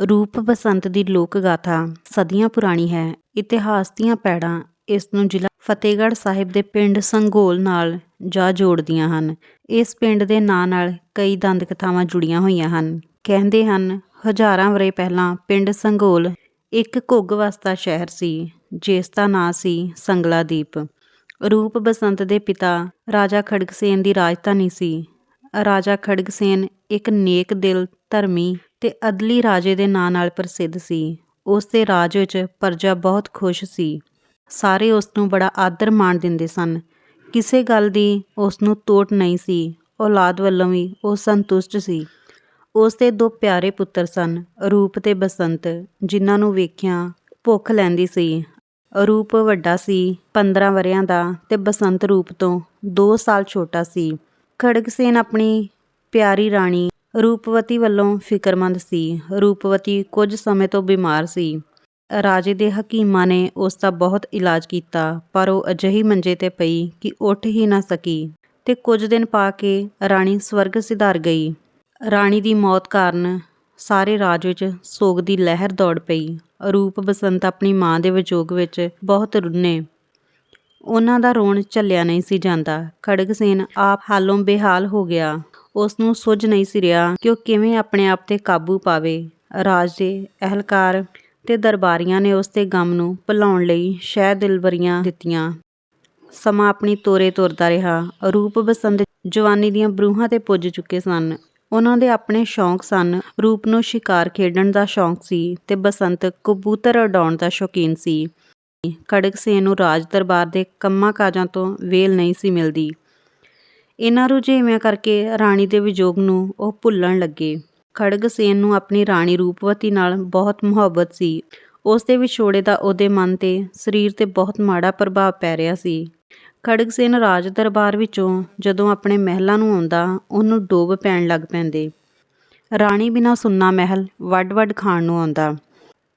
ਰੂਪ ਬਸੰਤ ਦੀ ਲੋਕ ਗਾਥਾ ਸਦੀਆਂ ਪੁਰਾਣੀ ਹੈ। ਇਤਿਹਾਸ ਦੀਆਂ ਪੈੜਾਂ ਇਸ ਨੂੰ ਜ਼ਿਲ੍ਹਾ ਫਤਿਹਗੜ੍ਹ ਸਾਹਿਬ ਦੇ ਪਿੰਡ ਸੰਘੋਲ ਨਾਲ ਜਾ ਜੋੜਦੀਆਂ ਹਨ। ਇਸ ਪਿੰਡ ਦੇ ਨਾਂ ਨਾਲ ਕਈ ਦੰਦ ਕਥਾਵਾਂ ਜੁੜੀਆਂ ਹੋਈਆਂ ਹਨ। ਕਹਿੰਦੇ ਹਨ, ਹਜ਼ਾਰਾਂ ਵਰੇ ਪਹਿਲਾਂ ਪਿੰਡ ਸੰਘੋਲ ਇੱਕ ਘੁੱਗ ਵਸਦਾ ਸ਼ਹਿਰ ਸੀ, ਜਿਸ ਦਾ ਨਾਂ ਸੀ ਸੰਗਲਾਦੀਪ। ਰੂਪ ਬਸੰਤ ਦੇ ਪਿਤਾ ਰਾਜਾ ਖੜਗਸੇਨ ਦੀ ਰਾਜਧਾਨੀ ਸੀ। ਰਾਜਾ ਖੜਗਸੇਨ ਇੱਕ ਨੇਕ ਦਿਲ, ਧਰਮੀ ਅਤੇ ਅਦਲੀ ਰਾਜੇ ਦੇ ਨਾਂ ਨਾਲ ਪ੍ਰਸਿੱਧ ਸੀ। ਉਸ ਦੇ ਰਾਜ ਵਿੱਚ ਪਰਜਾ ਬਹੁਤ ਖੁਸ਼ ਸੀ। ਸਾਰੇ ਉਸ ਨੂੰ ਬੜਾ ਆਦਰ ਮਾਣ ਦਿੰਦੇ ਸਨ। ਕਿਸੇ ਗੱਲ ਦੀ ਉਸ ਨੂੰ ਤੋਟ ਨਹੀਂ ਸੀ। ਔਲਾਦ ਵੱਲੋਂ ਵੀ ਉਹ ਸੰਤੁਸ਼ਟ ਸੀ। ਉਸ ਦੇ ਦੋ ਪਿਆਰੇ ਪੁੱਤਰ ਸਨ, ਰੂਪ ਤੇ ਬਸੰਤ, ਜਿਨ੍ਹਾਂ ਨੂੰ ਵੇਖਿਆ ਭੁੱਖ ਲੈਂਦੀ ਸੀ। ਰੂਪ ਵੱਡਾ ਸੀ 15 ਵਰਿਆਂ ਦਾ ਤੇ ਬਸੰਤ ਰੂਪ ਤੋਂ 2 ਸਾਲ ਛੋਟਾ ਸੀ। ਖੜਗਸੇਨ ਆਪਣੀ ਪਿਆਰੀ ਰਾਣੀ ਰੂਪਵਤੀ ਵੱਲੋਂ ਫਿਕਰਮੰਦ ਸੀ। ਰੂਪਵਤੀ ਕੁਝ ਸਮੇਂ ਤੋਂ ਬਿਮਾਰ ਸੀ। ਰਾਜੇ ਦੇ ਹਕੀਮਾਂ ਨੇ ਉਸ ਦਾ ਬਹੁਤ ਇਲਾਜ ਕੀਤਾ, ਪਰ ਉਹ ਅਜਿਹੀ ਮੰਜੇ ਤੇ ਪਈ ਕਿ ਉੱਠ ਹੀ ਨਾ ਸਕੀ ਤੇ ਕੁਝ ਦਿਨ ਪਾ ਕੇ ਰਾਣੀ ਸਵਰਗ ਸਿਧਾਰ ਗਈ। ਰਾਣੀ ਦੀ ਮੌਤ ਕਾਰਨ ਸਾਰੇ ਰਾਜ ਵਿੱਚ ਸੋਗ ਦੀ ਲਹਿਰ ਦੌੜ ਪਈ। ਰੂਪ ਬਸੰਤ ਆਪਣੀ ਮਾਂ ਦੇ ਵਿਜੋਗ ਵਿੱਚ ਬਹੁਤ ਰੁੰਨੇ। ਉਹਨਾਂ ਦਾ ਰੋਣ ਝੱਲਿਆ ਨਹੀਂ ਸੀ ਜਾਂਦਾ। ਖੜਗਸੇਨ ਆਪ ਹਾਲੋਂ ਬੇਹਾਲ ਹੋ ਗਿਆ। ਉਸ ਨੂੰ ਸੁੱਝ ਨਹੀਂ ਸੀ ਰਿਹਾ ਕਿ ਉਹ ਕਿਵੇਂ ਆਪਣੇ ਆਪ ਤੇ ਕਾਬੂ ਪਾਵੇ। ਰਾਜ ਦੇ ਅਹਲਕਾਰ ਤੇ ਦਰਬਾਰੀਆਂ ਨੇ ਉਸ ਦੇ ਗਮ ਨੂੰ ਭੁਲਾਉਣ ਲਈ ਸ਼ਹਿ ਦਿਲਬਰੀਆਂ ਦਿੱਤੀਆਂ। ਸਮਾਂ ਆਪਣੀ ਤੋਰੇ ਤੁਰਦਾ ਰਿਹਾ। ਰੂਪ ਬਸੰਤ ਜਵਾਨੀ ਦੀਆਂ ਬਰੂਹਾਂ ਤੇ ਪੁੱਜ ਚੁੱਕੇ ਸਨ। ਉਹਨਾਂ ਦੇ ਆਪਣੇ ਸ਼ੌਂਕ ਸਨ। ਰੂਪ ਨੂੰ ਸ਼ਿਕਾਰ ਖੇਡਣ ਦਾ ਸ਼ੌਂਕ ਸੀ ਤੇ ਬਸੰਤ ਕਬੂਤਰ ਉਡਾਉਣ ਦਾ ਸ਼ੌਕੀਨ ਸੀ। ਖੜਗਸੇਨ ਨੂੰ ਰਾਜ ਦਰਬਾਰ ਦੇ ਕੰਮਾਂ ਕਾਜਾਂ ਤੋਂ ਵੇਲ ਨਹੀਂ ਸੀ ਮਿਲਦੀ। ਇਹਨਾਂ ਰੁਝੇਵਿਆਂ ਕਰਕੇ ਰਾਣੀ ਦੇ ਵਿਜੋਗ ਨੂੰ ਉਹ ਭੁੱਲਣ ਲੱਗੇ। ਖੜਗਸੇਨ ਨੂੰ ਆਪਣੀ ਰਾਣੀ ਰੂਪਵਤੀ ਨਾਲ ਬਹੁਤ ਮੁਹੱਬਤ ਸੀ। ਉਸ ਦੇ ਵਿਛੋੜੇ ਦਾ ਉਹਦੇ ਮਨ ਤੇ ਸਰੀਰ ਤੇ ਬਹੁਤ ਮਾੜਾ ਪ੍ਰਭਾਵ ਪੈ ਰਿਹਾ ਸੀ। ਖੜਗਸੇਨ ਰਾਜ ਦਰਬਾਰ ਵਿੱਚੋਂ ਜਦੋਂ ਆਪਣੇ ਮਹਿਲਾਂ ਨੂੰ ਆਉਂਦਾ, ਉਹਨੂੰ ਡੋਬ ਪੈਣ ਲੱਗ ਪੈਂਦੇ। ਰਾਣੀ ਬਿਨਾ ਸੁੰਨਾ ਮਹਿਲ ਵੱਡ-ਵੱਡ ਖਾਣ ਨੂੰ ਆਉਂਦਾ।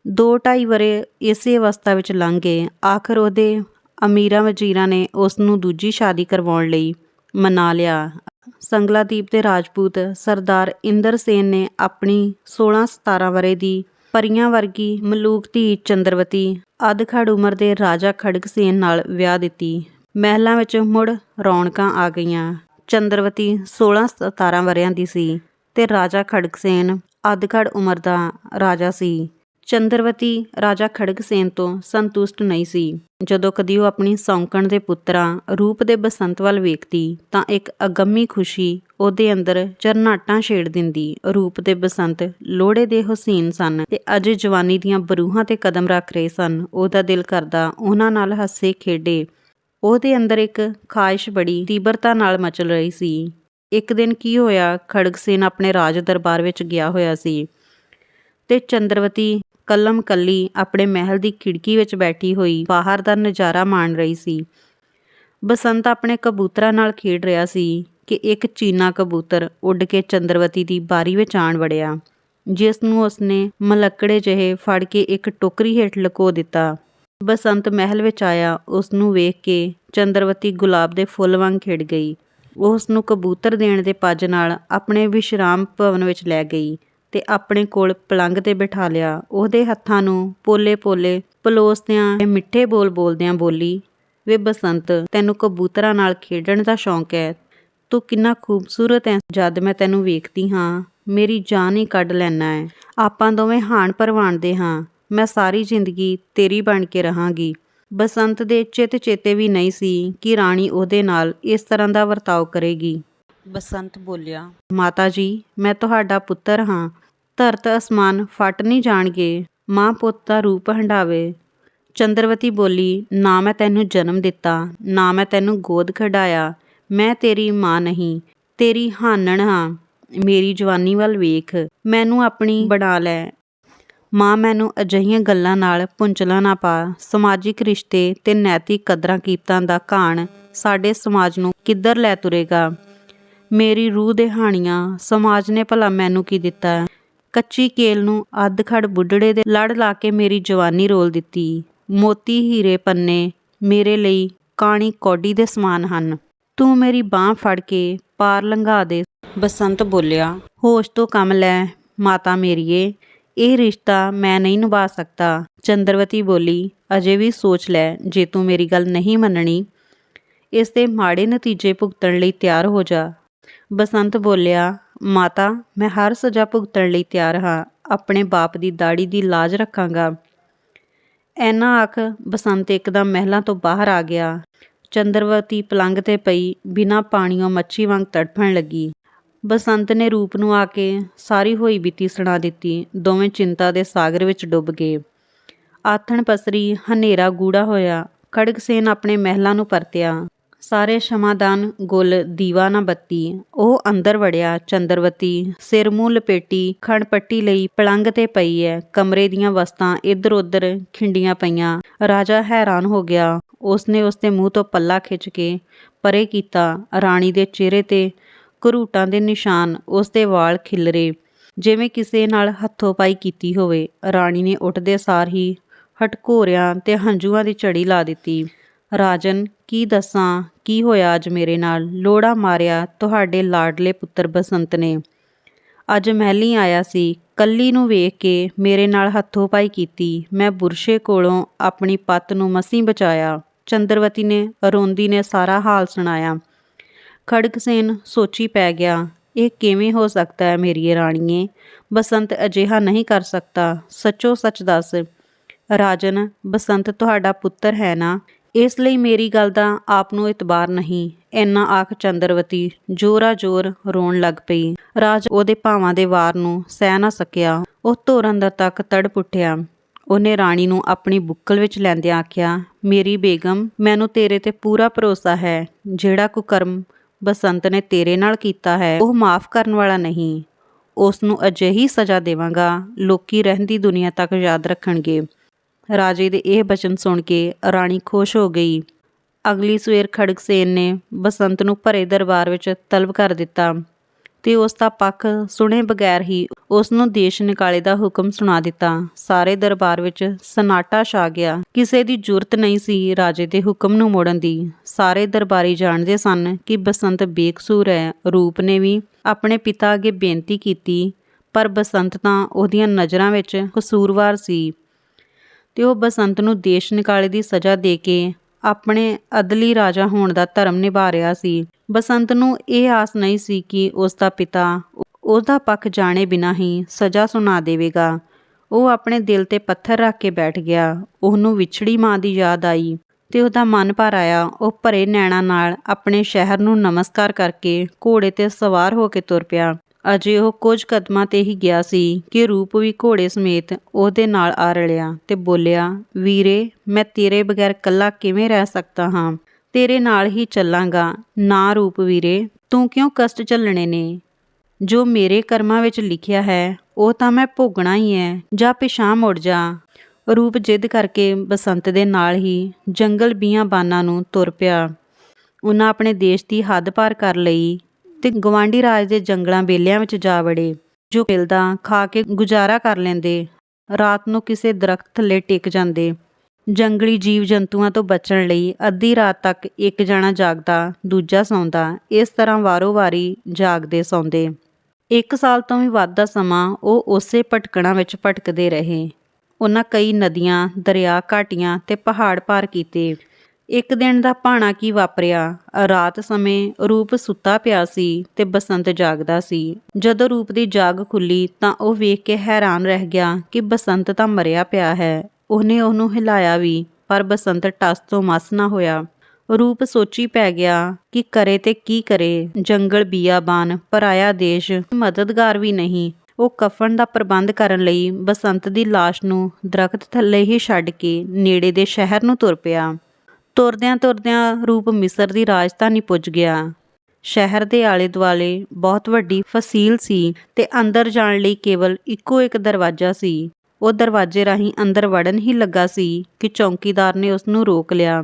ਦੋ ਢਾਈ ਵਰੇ ਇਸੇ ਅਵਸਥਾ ਵਿੱਚ ਲੰਘ ਗਏ। ਆਖਰ ਉਹਦੇ ਅਮੀਰਾਂ ਵਜ਼ੀਰਾਂ ਨੇ ਉਸ ਨੂੰ ਦੂਜੀ ਸ਼ਾਦੀ ਕਰਵਾਉਣ ਲਈ ਮਨਾ ਲਿਆ। ਸੰਗਲਾਦੀਪ ਦੇ ਰਾਜਪੂਤ ਸਰਦਾਰ ਇੰਦਰ ਸੇਨ ਨੇ ਆਪਣੀ 16-17 ਵਰੇ ਦੀ ਪਰੀਆਂ ਵਰਗੀ ਮਲੂਕ ਧੀ ਚੰਦਰਵਤੀ ਅਧਖੜ ਉਮਰ ਦੇ ਰਾਜਾ ਖੜਗਸੇਨ ਨਾਲ ਵਿਆਹ ਦਿੱਤੀ। ਮਹਿਲਾਂ ਵਿੱਚ ਮੁੜ ਰੌਣਕਾਂ ਆ ਗਈਆਂ। ਚੰਦਰਵਤੀ 16-17 ਵਰਿਆਂ ਦੀ ਸੀ ਤੇ ਰਾਜਾ ਖੜਗਸੇਨ ਅਧਖੜ ਉਮਰ ਦਾ ਰਾਜਾ ਸੀ। ਚੰਦਰਵਤੀ ਰਾਜਾ ਖੜਗਸੇਨ ਤੋਂ ਸੰਤੁਸ਼ਟ ਨਹੀਂ ਸੀ। ਜਦੋਂ ਕਦੀ ਉਹ ਆਪਣੀ ਸੌਂਕਣ ਦੇ ਪੁੱਤਰਾਂ ਰੂਪ ਦੇ ਬਸੰਤ ਵੱਲ ਵੇਖਦੀ, ਤਾਂ ਇੱਕ ਅਗੰਮੀ ਖੁਸ਼ੀ ਉਹਦੇ ਅੰਦਰ ਚਰਨਾਟਾਂ ਛੇੜ ਦਿੰਦੀ। ਰੂਪ ਦੇ ਬਸੰਤ ਲੋੜੇ ਦੇ ਹੁਸੀਨ ਸਨ ਤੇ ਅਜੇ ਜਵਾਨੀ ਦੀਆਂ ਬਰੂਹਾਂ ਤੇ ਕਦਮ ਰੱਖ ਰਹੇ ਸਨ। ਉਹਦਾ ਦਿਲ ਕਰਦਾ ਉਹਨਾਂ ਨਾਲ ਹੱਸੇ ਖੇਡੇ। ਉਹਦੇ ਅੰਦਰ ਇੱਕ ਖਾਹਿਸ਼ ਬੜੀ ਤੀਬਰਤਾ ਨਾਲ ਮਚਲ ਰਹੀ ਸੀ। ਇੱਕ ਦਿਨ ਕੀ ਹੋਇਆ ਖੜਗਸੇਨ ਆਪਣੇ ਰਾਜ ਦਰਬਾਰ ਵਿੱਚ ਗਿਆ ਹੋਇਆ ਸੀ ਤੇ ਚੰਦਰਵਤੀ ਕੱਲਮ ਕੱਲੀ ਆਪਣੇ ਮਹਿਲ ਦੀ ਖਿੜਕੀ ਵਿੱਚ ਬੈਠੀ ਹੋਈ ਬਾਹਰ ਦਾ ਨਜ਼ਾਰਾ ਮਾਣ ਰਹੀ ਸੀ। ਬਸੰਤ ਆਪਣੇ ਕਬੂਤਰਾਂ ਨਾਲ ਖੇਡ ਰਿਹਾ ਸੀ ਕਿ ਇੱਕ ਚੀਨਾ ਕਬੂਤਰ ਉੱਡ ਕੇ ਚੰਦਰਵਤੀ ਦੀ ਬਾਰੀ ਵਿੱਚ ਆਣ ਵੜਿਆ, ਜਿਸ ਨੂੰ ਉਸਨੇ ਮਲੱਕੜੇ ਜਿਹੇ ਫੜ ਕੇ ਇੱਕ ਟੋਕਰੀ ਹੇਠ ਲੁਕੋ ਦਿੱਤਾ। ਬਸੰਤ ਮਹਿਲ ਵਿੱਚ ਆਇਆ ਉਸ ਨੂੰ ਵੇਖ ਕੇ ਚੰਦਰਵਤੀ ਗੁਲਾਬ ਦੇ ਫੁੱਲ ਵਾਂਗ ਖਿੜ ਗਈ। ਉਹ ਉਸ ਨੂੰ ਕਬੂਤਰ ਦੇਣ ਦੇ ਪੱਜ ਨਾਲ ਆਪਣੇ ਵਿਸ਼ਰਾਮ ਭਵਨ ਵਿੱਚ ਲੈ ਗਈ। ਤੇ ਆਪਣੇ ਕੋਲ ਪਲੰਗ ਤੇ ਬਿਠਾ ਲਿਆ। ਉਹਦੇ ਹੱਥਾਂ ਨੂੰ ਪੋਲੇ-ਪੋਲੇ ਪਲੋਸਦਿਆਂ ਮਿੱਠੇ ਬੋਲ ਬੋਲਦਿਆਂ ਬੋਲੀ, ਵੇ ਬਸੰਤ, ਤੈਨੂੰ ਕਬੂਤਰਾਂ ਨਾਲ ਖੇਡਣ ਦਾ ਸ਼ੌਂਕ ਹੈ ਤੂੰ ਕਿੰਨਾ ਖੂਬਸੂਰਤ ਹੈ ਜਦ ਮੈਂ ਤੈਨੂੰ ਵੇਖਦੀ ਹਾਂ। ਮੇਰੀ ਜਾਨ ਹੀ ਕੱਢ ਲੈਣਾ ਹੈ ਆਪਾਂ ਦੋਵੇਂ ਹਾਣ ਪਰਵਾਣਦੇ ਹਾਂ। ਮੈਂ ਸਾਰੀ ਜ਼ਿੰਦਗੀ ਤੇਰੀ ਬਣ ਕੇ ਰਹਾਂਗੀ ਬਸੰਤ ਦੇ ਚਿੱਤ ਚੇਤੇ ਵੀ ਨਹੀਂ ਸੀ ਕਿ ਰਾਣੀ ਉਹਦੇ ਨਾਲ ਇਸ ਤਰ੍ਹਾਂ ਦਾ ਵਰਤਾਓ ਕਰੇਗੀ। ਬਸੰਤ ਬੋਲਿਆ, ਮਾਤਾ ਜੀ, ਮੈਂ ਤੁਹਾਡਾ ਪੁੱਤਰ ਹਾਂ। ਧਰਤ ਅਸਮਾਨ ਫਟ ਨਹੀਂ ਜਾਣਗੇ, ਮਾਂ ਪੁੱਤ ਦਾ ਰੂਪ ਹੰਡਾਵੇ। ਚੰਦਰਵਤੀ ਬੋਲੀ, ਨਾ ਮੈਂ ਤੈਨੂੰ ਜਨਮ ਦਿੱਤਾ, ਨਾ ਮੈਂ ਤੈਨੂੰ ਗੋਦ ਖਡਾਇਆ ਮੈਂ ਤੇਰੀ ਮਾਂ ਨਹੀਂ, ਤੇਰੀ ਹਾਨਣ ਹਾਂ। ਮੇਰੀ ਜਵਾਨੀ ਵੱਲ ਵੇਖ, ਮੈਨੂੰ ਆਪਣੀ ਬਣਾ ਲੈ। ਮਾਂ ਮੈਨੂੰ ਅਜਿਹੀਆਂ ਗੱਲਾਂ ਨਾਲ ਪੁੰਚਲਾ ਨਾ ਪਾ। ਸਮਾਜਿਕ ਰਿਸ਼ਤੇ ਤੇ ਨੈਤਿਕ ਕਦਰਾਂ ਕੀਮਤਾਂ ਦਾ ਘਾਣ ਸਾਡੇ ਸਮਾਜ ਨੂੰ ਕਿੱਧਰ ਲੈ ਤੁਰੇਗਾ? ਮੇਰੀ ਰੂਹ ਦੇ ਹਾਣੀਆਂ, ਸਮਾਜ ਨੇ ਭਲਾ ਮੈਨੂੰ ਕੀ ਦਿੱਤਾ? ਕੱਚੀ ਕੇਲ ਨੂੰ ਅੱਧ ਖੜ ਬੁੱਢੜੇ ਦੇ ਲੜ ਲਾ ਕੇ ਮੇਰੀ ਜਵਾਨੀ ਰੋਲ ਦਿੱਤੀ। ਮੋਤੀ ਹੀਰੇ ਪੰਨੇ ਮੇਰੇ ਲਈ ਕਾਣੀ ਕੌਡੀ ਦੇ ਸਮਾਨ ਹਨ। ਤੂੰ ਮੇਰੀ ਬਾਹ ਫੜ ਕੇ ਪਾਰ ਲੰਘਾ ਦੇ। ਬਸੰਤ ਬੋਲਿਆ, ਹੋਸ਼ ਤੋਂ ਕੰਮ ਲੈ, ਮਾਤਾ ਮੇਰੀਏ। ਇਹ ਰਿਸ਼ਤਾ ਮੈਂ ਨਹੀਂ ਨਿਭਾ ਸਕਦਾ। ਚੰਦਰਵਤੀ ਬੋਲੀ, ਅਜੇ ਵੀ ਸੋਚ ਲੈ, ਜੇ ਤੂੰ ਮੇਰੀ ਗੱਲ ਨਹੀਂ ਮੰਨਣੀ, ਇਸ ਦੇ ਮਾੜੇ ਨਤੀਜੇ ਭੁਗਤਣ ਲਈ ਤਿਆਰ ਹੋ ਜਾ। ਬਸੰਤ ਬੋਲਿਆ, ਮਾਤਾ, ਮੈਂ ਹਰ ਸਜ਼ਾ ਭੁਗਤਣ ਲਈ ਤਿਆਰ ਹਾਂ, ਆਪਣੇ ਬਾਪ ਦੀ ਦਾੜੀ ਦੀ ਲਾਜ ਰੱਖਾਂਗਾ। ਐਨਾ ਆਖ ਬਸੰਤ ਇਕਦਮ ਮਹਿਲਾਂ ਤੋਂ ਬਾਹਰ ਆ ਗਿਆ। ਚੰਦਰਵਤੀ ਪਲੰਗ ਤੇ ਪਈ, ਬਿਨਾਂ ਪਾਣੀੋਂ ਮੱਛੀ ਵਾਂਗ ਤੜਫਣ ਲੱਗੀ। ਬਸੰਤ ਨੇ ਰੂਪ ਨੂੰ ਆ ਕੇ ਸਾਰੀ ਹੋਈ ਬੀਤੀ ਸੁਣਾ ਦਿੱਤੀ, ਦੋਵੇਂ ਚਿੰਤਾ ਦੇ ਸਾਗਰ ਵਿੱਚ ਡੁੱਬ ਗਏ। ਆਥਣ ਪਸਰੀ ਹਨੇਰਾ ਗੂੜਾ ਹੋਇਆ ਖੜਗਸੇਨ ਆਪਣੇ ਮਹਿਲਾਂ ਨੂੰ ਪਰਤਿਆ। ਸਾਰੇ ਸ਼ਮਾਦਾਨ ਗੁੱਲ ਦੀਵਾ ਨਾ ਬੱਤੀ, ਉਹ ਅੰਦਰ ਵੜਿਆ ਚੰਦਰਵਤੀ, ਸਿਰ ਮੂੰਹ ਲਪੇਟੀ, ਖਣ ਪੱਟੀ ਲਈ ਪਲੰਗ ਤੇ ਪਈ ਐ, ਕਮਰੇ ਦੀਆਂ ਵਸਤਾਂ ਇੱਧਰ ਉੱਧਰ ਖਿੰਡੀਆਂ ਪਈਆਂ। ਰਾਜਾ ਹੈਰਾਨ ਹੋ ਗਿਆ। ਉਸਨੇ ਉਸਦੇ ਮੂੰਹ ਤੋਂ ਪੱਲਾ ਖਿੱਚ ਕੇ ਪਰੇ ਕੀਤਾ, ਰਾਣੀ ਦੇ ਚਿਹਰੇ ਤੇ ਘਰੂਟਾਂ ਦੇ ਨਿਸ਼ਾਨ, ਉਸਦੇ ਵਾਲ ਖਿਲਰੇ। ਜਿਵੇਂ ਕਿਸੇ ਨਾਲ ਹੱਥੋਂ ਪਾਈ ਕੀਤੀ ਹੋਵੇ, ਰਾਣੀ ਨੇ ਉੱਠਦੇ ਸਾਰ ਹੀ ਹਟਕੋਰਿਆਂ ਤੇ ਹੰਝੂਆਂ ਦੀ ਝੜੀ ਲਾ ਦਿੱਤੀ। ਰਾਜਨ, ਕੀ ਦੱਸਾਂ? ਕੀ ਹੋਇਆ ਅੱਜ ਮੇਰੇ ਨਾਲ? ਲੋੜਾ ਮਾਰਿਆ ਤੁਹਾਡੇ ਲਾਡਲੇ ਪੁੱਤਰ ਬਸੰਤ ਨੇ। ਅੱਜ ਮਹਿਲੀ ਆਇਆ ਸੀ। ਕੱਲੀ ਨੂੰ ਵੇਖ ਕੇ ਮੇਰੇ ਨਾਲ ਹੱਥੋਂ ਪਾਈ ਕੀਤੀ। ਮੈਂ ਬੁਰਸ਼ੇ ਕੋਲੋਂ ਆਪਣੀ ਪੱਤ ਨੂੰ ਮਸੀਂ ਬਚਾਇਆ। ਚੰਦਰਵਤੀ ਨੇ ਰੋਂਦੀ ਨੇ ਸਾਰਾ ਹਾਲ ਸੁਣਾਇਆ। ਖੜਕਸੇਨ ਸੋਚੀ ਪੈ ਗਿਆ, ਇਹ ਕਿਵੇਂ ਹੋ ਸਕਦਾ ਹੈ ਮੇਰੀ ਰਾਣੀਏ? ਬਸੰਤ ਅਜਿਹਾ ਨਹੀਂ ਕਰ ਸਕਦਾ। ਸੱਚੋ ਸੱਚ ਦੱਸ। ਰਾਜਨ, ਬਸੰਤ ਤੁਹਾਡਾ ਪੁੱਤਰ ਹੈ ਨਾ? ਇਸ ਲਈ ਮੇਰੀ ਗੱਲ ਦਾ ਆਪ ਨੂੰ ਇਤਬਾਰ ਨਹੀਂ। ਇੰਨਾ ਆਖ ਚੰਦਰਵਤੀ ਜੋਰਾ ਜੋਰ ਰੋਣ ਲੱਗ ਪਈ। ਰਾਜ ਉਹਦੇ ਭਾਵਾਂ ਦੇ ਵਾਰ ਨੂੰ ਸਹਿ ਨਾ ਸਕਿਆ। ਉਹ ਧੁਰ ਅੰਦਰ ਤੱਕ ਤੜਪ ਉੱਠਿਆ। ਉਹਨੇ ਰਾਣੀ ਨੂੰ ਆਪਣੀ ਬੁੱਕਲ ਵਿੱਚ ਲੈਂਦਿਆਂ ਆਖਿਆ, ਮੇਰੀ ਬੇਗਮ, ਮੈਨੂੰ ਤੇਰੇ ਤੇ ਪੂਰਾ ਭਰੋਸਾ ਹੈ। ਜਿਹੜਾ ਕੁਕਰਮ ਬਸੰਤ ਨੇ ਤੇਰੇ ਨਾਲ ਕੀਤਾ ਹੈ, ਉਹ ਮਾਫ ਕਰਨ ਵਾਲਾ ਨਹੀਂ। ਉਸ ਨੂੰ ਅਜਿਹੀ ਸਜ਼ਾ ਦੇਵਾਂਗਾ, ਲੋਕੀ ਰਹਿੰਦੀ ਦੁਨੀਆ ਤੱਕ ਯਾਦ ਰੱਖਣਗੇ। ਰਾਜੇ ਦੇ ਇਹ ਬਚਨ ਸੁਣ ਕੇ ਰਾਣੀ ਖੁਸ਼ ਹੋ ਗਈ। ਅਗਲੀ ਸਵੇਰ ਖੜਕਸੇਨ ਨੇ ਬਸੰਤ ਨੂੰ ਭਰੇ ਦਰਬਾਰ ਵਿੱਚ ਤਲਬ ਕਰ ਦਿੱਤਾ ਤੇ ਉਸ ਦਾ ਪੱਖ ਸੁਣੇ ਬਗੈਰ ਹੀ ਉਸ ਨੂੰ ਦੇਸ਼ ਨਿਕਾਲੇ ਦਾ ਹੁਕਮ ਸੁਣਾ ਦਿੱਤਾ। ਸਾਰੇ ਦਰਬਾਰ ਵਿੱਚ ਸਨਾਟਾ ਛਾ ਗਿਆ। ਕਿਸੇ ਦੀ ਜ਼ਰੂਰਤ ਨਹੀਂ ਸੀ ਰਾਜੇ ਦੇ ਹੁਕਮ ਨੂੰ ਮੋੜਨ ਦੀ। ਸਾਰੇ ਦਰਬਾਰੀ ਜਾਣਦੇ ਸਨ ਕਿ ਬਸੰਤ ਬੇਕਸੂਰ ਹੈ। ਰੂਪ ਨੇ ਵੀ ਆਪਣੇ ਪਿਤਾ ਅੱਗੇ ਬੇਨਤੀ ਕੀਤੀ, ਪਰ ਬਸੰਤ ਤਾਂ ਉਹਦੀਆਂ ਨਜ਼ਰਾਂ ਵਿੱਚ ਕਸੂਰਵਾਰ ਸੀ। ਤੇ ਉਹ ਬਸੰਤ ਨੂੰ ਦੇਸ਼ ਨਿਕਾਲੇ ਦੀ ਸਜ਼ਾ ਦੇ ਕੇ ਆਪਣੇ ਅਦਲੀ ਰਾਜਾ ਹੋਣ ਦਾ ਧਰਮ ਨਿਭਾ ਰਿਹਾ ਸੀ। ਬਸੰਤ ਨੂੰ ਇਹ ਆਸ ਨਹੀਂ ਸੀ ਕਿ ਉਸ ਦਾ ਪਿਤਾ ਉਹਦਾ ਪੱਖ ਜਾਣੇ ਬਿਨਾਂ ਹੀ ਸਜ਼ਾ ਸੁਣਾ ਦੇਵੇਗਾ। ਉਹ ਆਪਣੇ ਦਿਲ ਤੇ ਪੱਥਰ ਰੱਖ ਕੇ ਬੈਠ ਗਿਆ। ਉਹਨੂੰ ਵਿਛੜੀ ਮਾਂ ਦੀ ਯਾਦ ਆਈ ਤੇ ਉਹਦਾ ਮਨ ਭਰ ਆਇਆ। ਉਹ ਭਰੇ ਨੈਣਾ ਨਾਲ ਆਪਣੇ ਸ਼ਹਿਰ ਨੂੰ ਨਮਸਕਾਰ ਕਰਕੇ ਘੋੜੇ ਤੇ ਸਵਾਰ ਹੋ ਕੇ ਤੁਰ ਪਿਆ। ਅਜੇ ਉਹ ਕੁਝ ਕਦਮਾਂ ਤੇ ਹੀ ਗਿਆ ਸੀ ਕਿ ਰੂਪ ਵੀ ਘੋੜੇ ਸਮੇਤ ਉਹਦੇ ਨਾਲ ਆ ਰਲਿਆ ਤੇ ਬੋਲਿਆ, ਵੀਰੇ, ਮੈਂ ਤੇਰੇ ਬਗੈਰ ਕੱਲਾ ਕਿਵੇਂ ਰਹਿ ਸਕਦਾ ਹਾਂ? ਤੇਰੇ ਨਾਲ ਹੀ ਚੱਲਾਂਗਾ। ਨਾ ਰੂਪ ਵੀਰੇ, ਤੂੰ ਕਿਉਂ ਕਸ਼ਟ ਝੱਲਣੇ ਨੇ? ਜੋ ਮੇਰੇ ਕਰਮਾਂ ਵਿੱਚ ਲਿਖਿਆ ਹੈ, ਉਹ ਤਾਂ ਮੈਂ ਭੋਗਣਾ ਹੀ ਹੈ ਜਾਂ ਪਿਛਾਂ ਮੁੜ ਜਾ ਰੂਪ ਜਿੱਦ ਕਰਕੇ ਬਸੰਤ ਦੇ ਨਾਲ ਹੀ ਜੰਗਲ ਬੀਆਂ ਬਾਨਾਂ ਨੂੰ ਤੁਰ ਪਿਆ। ਉਹਨਾਂ ਆਪਣੇ ਦੇਸ਼ ਦੀ ਹੱਦ ਪਾਰ ਕਰ ਲਈ। ਤੇ ਗਵਾਂਢੀ ਰਾਜ ਦੇ ਜੰਗਲਾਂ ਬੇਲਿਆਂ ਵਿੱਚ ਜਾ ਵੜੇ, ਜੋ ਮਿਲਦਾ ਖਾ ਕੇ ਗੁਜ਼ਾਰਾ ਕਰ ਲੈਂਦੇ। ਰਾਤ ਨੂੰ ਕਿਸੇ ਦਰਖਤ ਥੱਲੇ ਟਿਕ ਜਾਂਦੇ। ਜੰਗਲੀ ਜੀਵ ਜੰਤੂਆਂ ਤੋਂ ਬਚਣ ਲਈ ਅੱਧੀ ਰਾਤ ਤੱਕ ਇੱਕ ਜਣਾ ਜਾਗਦਾ, ਦੂਜਾ ਸੌਂਦਾ, ਇਸ ਤਰ੍ਹਾਂ ਵਾਰੋ-ਵਾਰੀ ਜਾਗਦੇ ਸੌਂਦੇ। ਇੱਕ ਸਾਲ ਤੋਂ ਵੀ ਵੱਧ ਦਾ ਸਮਾਂ ਉਹ ਉਸੇ ਭਟਕਣਾ ਵਿੱਚ ਭਟਕਦੇ ਰਹੇ। ਉਹਨਾਂ ਕਈ ਨਦੀਆਂ ਦਰਿਆ ਘਾਟੀਆਂ ਤੇ ਪਹਾੜ ਪਾਰ ਕੀਤੇ। ਇੱਕ ਦਿਨ ਦਾ ਭਾਣਾ ਕੀ ਵਾਪਰਿਆ? ਰਾਤ ਸਮੇਂ ਰੂਪ ਸੁੱਤਾ ਪਿਆ ਸੀ ਤੇ ਬਸੰਤ ਜਾਗਦਾ ਸੀ। ਜਦੋਂ ਰੂਪ ਦੀ ਜਾਗ ਖੁੱਲੀ ਤਾਂ ਉਹ ਵੇਖ ਕੇ ਹੈਰਾਨ ਰਹਿ ਗਿਆ ਕਿ ਬਸੰਤ ਤਾਂ ਮਰਿਆ ਪਿਆ ਹੈ। ਉਹਨੇ ਉਹਨੂੰ ਹਿਲਾਇਆ ਵੀ, ਪਰ ਬਸੰਤ ਟਸ ਤੋਂ ਮਸ ਨਾ ਹੋਇਆ। ਰੂਪ ਸੋਚੀ ਪੈ ਗਿਆ ਕਿ ਕਰੇ ਤੇ ਕੀ ਕਰੇ, ਜੰਗਲ ਬੀਆਬਾਨ, ਪਰਾਇਆ ਦੇਸ਼, ਮਦਦਗਾਰ ਵੀ ਨਹੀਂ। ਉਹ ਕਫਨ ਦਾ ਪ੍ਰਬੰਧ ਕਰਨ ਲਈ ਬਸੰਤ ਦੀ লাশ ਨੂੰ ਦਰਖਤ ਥੱਲੇ ਹੀ ਛੱਡ ਕੇ ਨੇੜੇ ਦੇ ਸ਼ਹਿਰ ਨੂੰ ਤੁਰ ਪਿਆ। ਤੁਰਦਿਆਂ ਤੁਰਦਿਆਂ ਰੂਪ ਮਿਸਰ ਦੀ ਰਾਜਧਾਨੀ ਪੁੱਜ ਗਿਆ। ਸ਼ਹਿਰ ਦੇ ਆਲੇ ਦੁਆਲੇ ਬਹੁਤ ਵੱਡੀ ਫਸੀਲ ਸੀ ਤੇ ਅੰਦਰ ਜਾਣ ਲਈ ਕੇਵਲ ਇੱਕੋ ਇੱਕ ਦਰਵਾਜ਼ਾ ਸੀ। ਉਹ ਦਰਵਾਜ਼ੇ ਰਾਹੀਂ ਅੰਦਰ ਵੜਨ ਹੀ ਲੱਗਾ ਸੀ ਕਿ ਚੌਕੀਦਾਰ ਨੇ ਉਸ ਨੂੰ ਰੋਕ ਲਿਆ।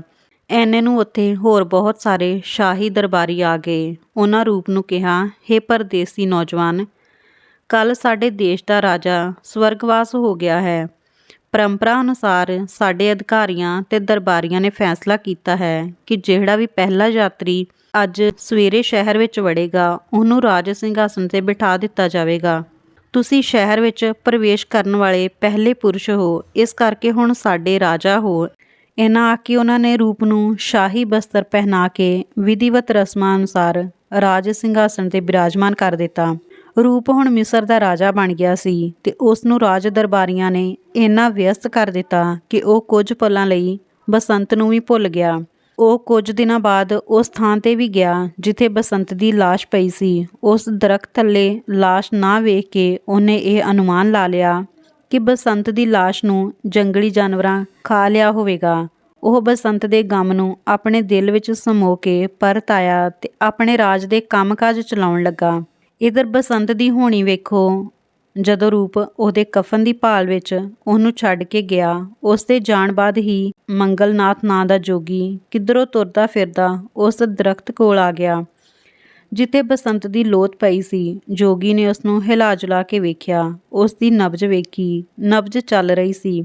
ਐਨੇ ਨੂੰ ਉੱਥੇ ਹੋਰ ਬਹੁਤ ਸਾਰੇ ਸ਼ਾਹੀ ਦਰਬਾਰੀ ਆ ਗਏ। ਉਹਨਾਂ ਰੂਪ ਨੂੰ ਕਿਹਾ हे ਪਰਦੇਸੀ ਨੌਜਵਾਨ ਕੱਲ ਸਾਡੇ ਦੇਸ਼ ਦਾ ਰਾਜਾ ਸਵਰਗਵਾਸ ਹੋ ਗਿਆ ਹੈ। ਪਰੰਪਰਾ ਅਨੁਸਾਰ ਸਾਡੇ ਅਧਿਕਾਰੀਆਂ ਤੇ ਦਰਬਾਰੀਆਂ ਨੇ ਫੈਸਲਾ ਕੀਤਾ ਹੈ ਕਿ ਜਿਹੜਾ ਵੀ ਪਹਿਲਾ ਯਾਤਰੀ ਅੱਜ ਸਵੇਰੇ ਸ਼ਹਿਰ ਵਿੱਚ ਵੜੇਗਾ, ਉਹਨੂੰ ਰਾਜ ਸਿੰਘਾਸਨ ਤੇ ਬਿਠਾ ਦਿੱਤਾ ਜਾਵੇਗਾ। ਤੁਸੀਂ ਸ਼ਹਿਰ ਵਿੱਚ ਪ੍ਰਵੇਸ਼ ਕਰਨ ਵਾਲੇ ਪਹਿਲੇ ਪੁਰਸ਼ ਹੋ, ਇਸ ਕਰਕੇ ਹੁਣ ਸਾਡੇ ਰਾਜਾ ਹੋ। ਇਹਨਾਂ ਆ ਕੇ ਉਹਨਾਂ ਨੇ ਰੂਪ ਨੂੰ ਸ਼ਾਹੀ ਬਸਤਰ ਪਹਿਨਾ ਕੇ ਵਿਧੀਵਤ ਰਸਮਾਂ ਅਨੁਸਾਰ ਰਾਜ ਸਿੰਘਾਸਣ ਤੇ ਬਿਰਾਜਮਾਨ ਕਰ ਦਿੱਤਾ। ਰੂਪ ਹੁਣ ਮਿਸਰ ਦਾ ਰਾਜਾ ਬਣ ਗਿਆ ਸੀ ਤੇ ਉਸ ਨੂੰ ਰਾਜ ਦਰਬਾਰੀਆਂ ਨੇ ਇੰਨਾ ਵਿਅਸਤ ਕਰ ਦਿੱਤਾ ਕਿ ਉਹ ਕੁਝ ਪਲਾਂ ਲਈ ਬਸੰਤ ਨੂੰ ਵੀ ਭੁੱਲ ਗਿਆ। ਉਹ ਕੁਝ ਦਿਨਾਂ ਬਾਅਦ ਉਸ ਥਾਂ ਤੇ ਵੀ ਗਿਆ ਜਿੱਥੇ ਬਸੰਤ ਦੀ ਲਾਸ਼ ਪਈ ਸੀ। ਉਸ ਦਰਖਤ ਥੱਲੇ ਲਾਸ਼ ਨਾ ਵੇਖ ਕੇ ਉਹਨੇ ਇਹ ਅਨੁਮਾਨ ਲਾ ਲਿਆ ਕਿ ਬਸੰਤ ਦੀ ਲਾਸ਼ ਨੂੰ ਜੰਗਲੀ ਜਾਨਵਰਾਂ ਖਾ ਲਿਆ ਹੋਵੇਗਾ। ਉਹ ਬਸੰਤ ਦੇ ਗਮ ਨੂੰ ਆਪਣੇ ਦਿਲ ਵਿੱਚ ਸਮੋ ਕੇ ਪਰਤ ਆਇਆ ਤੇ ਆਪਣੇ ਰਾਜ ਦੇ ਕੰਮਕਾਜ ਚਲਾਉਣ ਲੱਗਾ। ਇਧਰ ਬਸੰਤ ਦੀ ਹੋਣੀ ਵੇਖੋ। ਜਦੋਂ ਰੂਪ ਉਹਦੇ ਕਫਨ ਦੀ ਭਾਲ ਵਿੱਚ ਉਹਨੂੰ ਛੱਡ ਕੇ ਗਿਆ, ਉਸ ਦੇ ਜਾਣ ਬਾਅਦ ਹੀ ਮੰਗਲਨਾਥ ਨਾਂ ਦਾ ਜੋਗੀ ਕਿੱਧਰੋਂ ਤੁਰਦਾ ਫਿਰਦਾ ਉਸ ਦਰਖਤ ਕੋਲ ਆ ਗਿਆ, ਜਿੱਥੇ ਬਸੰਤ ਦੀ ਲੋਤ ਪਈ ਸੀ। ਜੋਗੀ ਨੇ ਉਸ ਨੂੰ ਹਿਲਾ ਜੁਲਾ ਕੇ ਵੇਖਿਆ। ਉਸ ਦੀ ਨਬਜ ਵੇਖੀ, ਨਬਜ ਚੱਲ ਰਹੀ ਸੀ।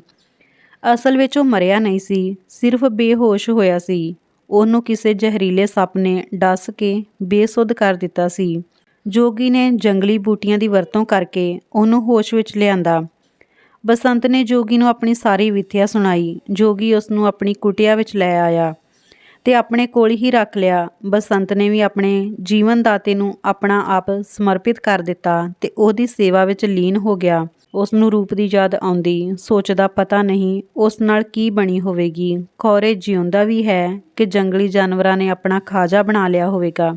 ਅਸਲ ਵਿੱਚ ਉਹ ਮਰਿਆ ਨਹੀਂ ਸੀ, ਸਿਰਫ ਬੇਹੋਸ਼ ਹੋਇਆ ਸੀ। ਉਹਨੂੰ ਕਿਸੇ ਜ਼ਹਿਰੀਲੇ ਸੱਪ ਨੇ ਡਸ ਕੇ ਬੇਸੁੱਧ ਕਰ ਦਿੱਤਾ ਸੀ। ਜੋਗੀ ਨੇ ਜੰਗਲੀ ਬੂਟੀਆਂ ਦੀ ਵਰਤੋਂ ਕਰਕੇ ਉਹਨੂੰ ਹੋਸ਼ ਵਿੱਚ ਲਿਆਂਦਾ। ਬਸੰਤ ਨੇ ਜੋਗੀ ਨੂੰ ਆਪਣੀ ਸਾਰੀ ਵਿਥਿਆ ਸੁਣਾਈ। ਜੋਗੀ ਉਸ ਨੂੰ ਆਪਣੀ ਕੁਟਿਆ ਵਿੱਚ ਲੈ ਆਇਆ ਤੇ ਆਪਣੇ ਕੋਲ ਹੀ ਰੱਖ ਲਿਆ। ਬਸੰਤ ਨੇ ਵੀ ਆਪਣੇ ਜੀਵਨ ਦਾਤੇ ਨੂੰ ਆਪਣਾ ਆਪ ਸਮਰਪਿਤ ਕਰ ਦਿੱਤਾ ਤੇ ਉਹਦੀ ਸੇਵਾ ਵਿੱਚ ਲੀਨ ਹੋ ਗਿਆ। ਉਸ ਨੂੰ ਰੂਪ ਦੀ ਯਾਦ ਆਉਂਦੀ। ਸੋਚਦਾ ਪਤਾ ਨਹੀਂ ਉਸ ਨਾਲ ਕੀ ਬਣੀ ਹੋਵੇਗੀ। ਖੌਰੇ ਜਿਉਂਦਾ ਵੀ ਹੈ ਕਿ ਜੰਗਲੀ ਜਾਨਵਰਾਂ ਨੇ ਆਪਣਾ ਖਾਜਾ ਬਣਾ ਲਿਆ ਹੋਵੇਗਾ।